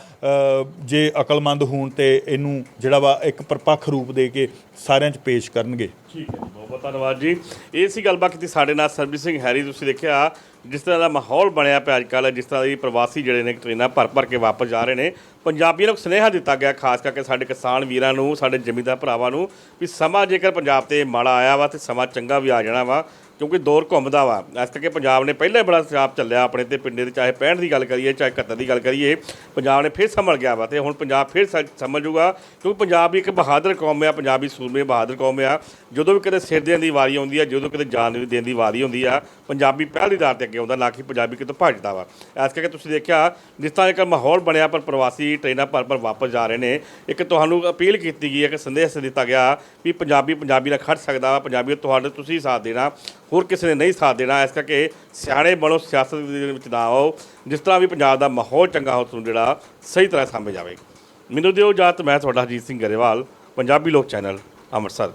ਜੇ ਅਕਲਮੰਦ ਹੋਣ ਤੇ ਇਹਨੂੰ ਜਿਹੜਾ ਵਾ ਇੱਕ ਪਰਪੱਖ ਰੂਪ ਦੇ ਕੇ ਸਾਰਿਆਂ 'ਚ ਪੇਸ਼ ਕਰਨਗੇ। ਠੀਕ ਹੈ ਬਹੁਤ ਬਹੁਤ ਧੰਨਵਾਦ ਜੀ। ਇਹ ਸੀ ਗੱਲਬਾਤ ਕੀਤੀ ਸਾਡੇ ਨਾਲ ਸਰਬਜੀਤ ਸਿੰਘ ਹੈਰੀ, ਤੁਸੀਂ ਦੇਖਿਆ, ਜਿਸ ਤਰ੍ਹਾਂ ਦਾ ਮਾਹੌਲ ਬਣਿਆ ਪਿਆ ਅੱਜ ਕੱਲ੍ਹ ਜਿਸ ਤਰ੍ਹਾਂ ਦੀ ਪ੍ਰਵਾਸੀ ਜਿਹੜੇ ਨੇ ਟ੍ਰੇਨਾਂ ਭਰ ਭਰ ਕੇ ਵਾਪਸ ਜਾ ਰਹੇ ਨੇ, ਪੰਜਾਬੀਆਂ ਨੂੰ ਸੁਨੇਹਾ ਦਿੱਤਾ ਗਿਆ, ਖਾਸ ਕਰਕੇ ਸਾਡੇ ਕਿਸਾਨ ਵੀਰਾਂ ਨੂੰ, ਸਾਡੇ ਜ਼ਮੀਂਦਾਰ ਭਰਾਵਾਂ ਨੂੰ, ਵੀ ਸਮਾਂ ਜੇਕਰ ਪੰਜਾਬ ਤੇ ਮਾੜਾ ਆਇਆ ਵਾ ਤੇ ਸਮਾਂ ਚੰਗਾ ਵੀ ਆ ਜਾਣਾ ਵਾ ਕਿਉਂਕਿ ਦੌਰ ਘੁੰਮਦਾ ਵਾ। ਇਸ ਕਰਕੇ ਪੰਜਾਬ ਨੇ ਪਹਿਲਾਂ ਹੀ ਬੜਾ ਸਿਆਪ ਚੱਲਿਆ ਆਪਣੇ ਤੇ, ਪਿੰਡੇ ਦੇ ਚਾਹੇ 65 ਦੀ ਗੱਲ ਕਰੀਏ, ਚਾਹੇ 71 ਦੀ ਗੱਲ ਕਰੀਏ। ਪੰਜਾਬ ਨੇ ਫਿਰ ਸੰਭਲ ਗਿਆ ਵਾ ਤੇ ਹੁਣ ਪੰਜਾਬ ਫਿਰ ਸ- ਸੰਭਲ ਜੂਗਾ। ਕਿਉਂਕਿ ਪੰਜਾਬ ਇੱਕ ਬਹਾਦਰ ਕੌਮ ਆ, ਪੰਜਾਬੀ ਸੂਰਮੇ ਬਹਾਦਰ ਕੌਮ ਆ। ਜਦੋਂ ਵੀ ਕਿਤੇ ਸਿਰ ਦੇਣ ਦੀ ਵਾਰੀ ਆਉਂਦੀ ਆ, ਜਦੋਂ ਕਿਤੇ ਜਾਨ ਦੇਣ ਦੀ ਵਾਰੀ ਹੁੰਦੀ ਆ, ਪੰਜਾਬੀ ਪਹਿਲੀ ਦਾਰ ਤੇ ਅੱਗੇ ਆਉਂਦਾ, ਨਾ ਕਿ ਪੰਜਾਬੀ ਕਿਤੋਂ ਭੱਜਦਾ ਵਾ। ਇਸ ਕਰਕੇ ਤੁਸੀਂ ਦੇਖਿਆ, ਜਿਸ ਤਰ੍ਹਾਂ ਇੱਕ ਮਾਹੌਲ ਬਣਿਆ, ਪਰ ਪ੍ਰਵਾਸੀ ਟ੍ਰੇਨਾਂ ਭਰ ਭਰ ਵਾਪਸ ਜਾ ਰਹੇ ਨੇ। ਇੱਕ ਤੁਹਾਨੂੰ ਅਪੀਲ ਕੀਤੀ ਗਈ ਹੈ ਕਿ ਸੰਦੇਸ਼ ਦਿੱਤਾ ਗਿਆ ਵੀ ਪੰਜਾਬੀ ਪੰਜਾਬੀ ਨਾਲ ਖੜ ਸਕਦਾ ਵਾ, ਪੰਜਾਬੀ, ਤੁਹਾਡੇ ਤੁਸੀਂ ਸਾਥ ਦੇਣਾ। ਹੋਰ ਕਿਸੇ ਨੇ ਨਹੀਂ ਸਾਥ ਦੇਣਾ, ਇਸ ਕਰਕੇ ਸਿਆਣੇ ਬਣੋ, ਸਿਆਸਤ ਦੇ ਵਿੱਚ ਨਾ ਆਓ। ਜਿਸ ਤਰ੍ਹਾਂ ਵੀ ਪੰਜਾਬ ਦਾ ਮਾਹੌਲ ਚੰਗਾ ਹੋ, ਤੁਹਾਨੂੰ ਜਿਹੜਾ ਸਹੀ ਤਰ੍ਹਾਂ ਸਾਹਮਣੇ ਜਾਵੇ। ਮੈਨੂੰ ਦਿਓ ਜਾਤ ਮੈਂ ਤੁਹਾਡਾ ਹਰਜੀਤ ਸਿੰਘ ਗਰੇਵਾਲ, ਪੰਜਾਬੀ ਲੋਕ ਚੈਨਲ, ਅੰਮ੍ਰਿਤਸਰ।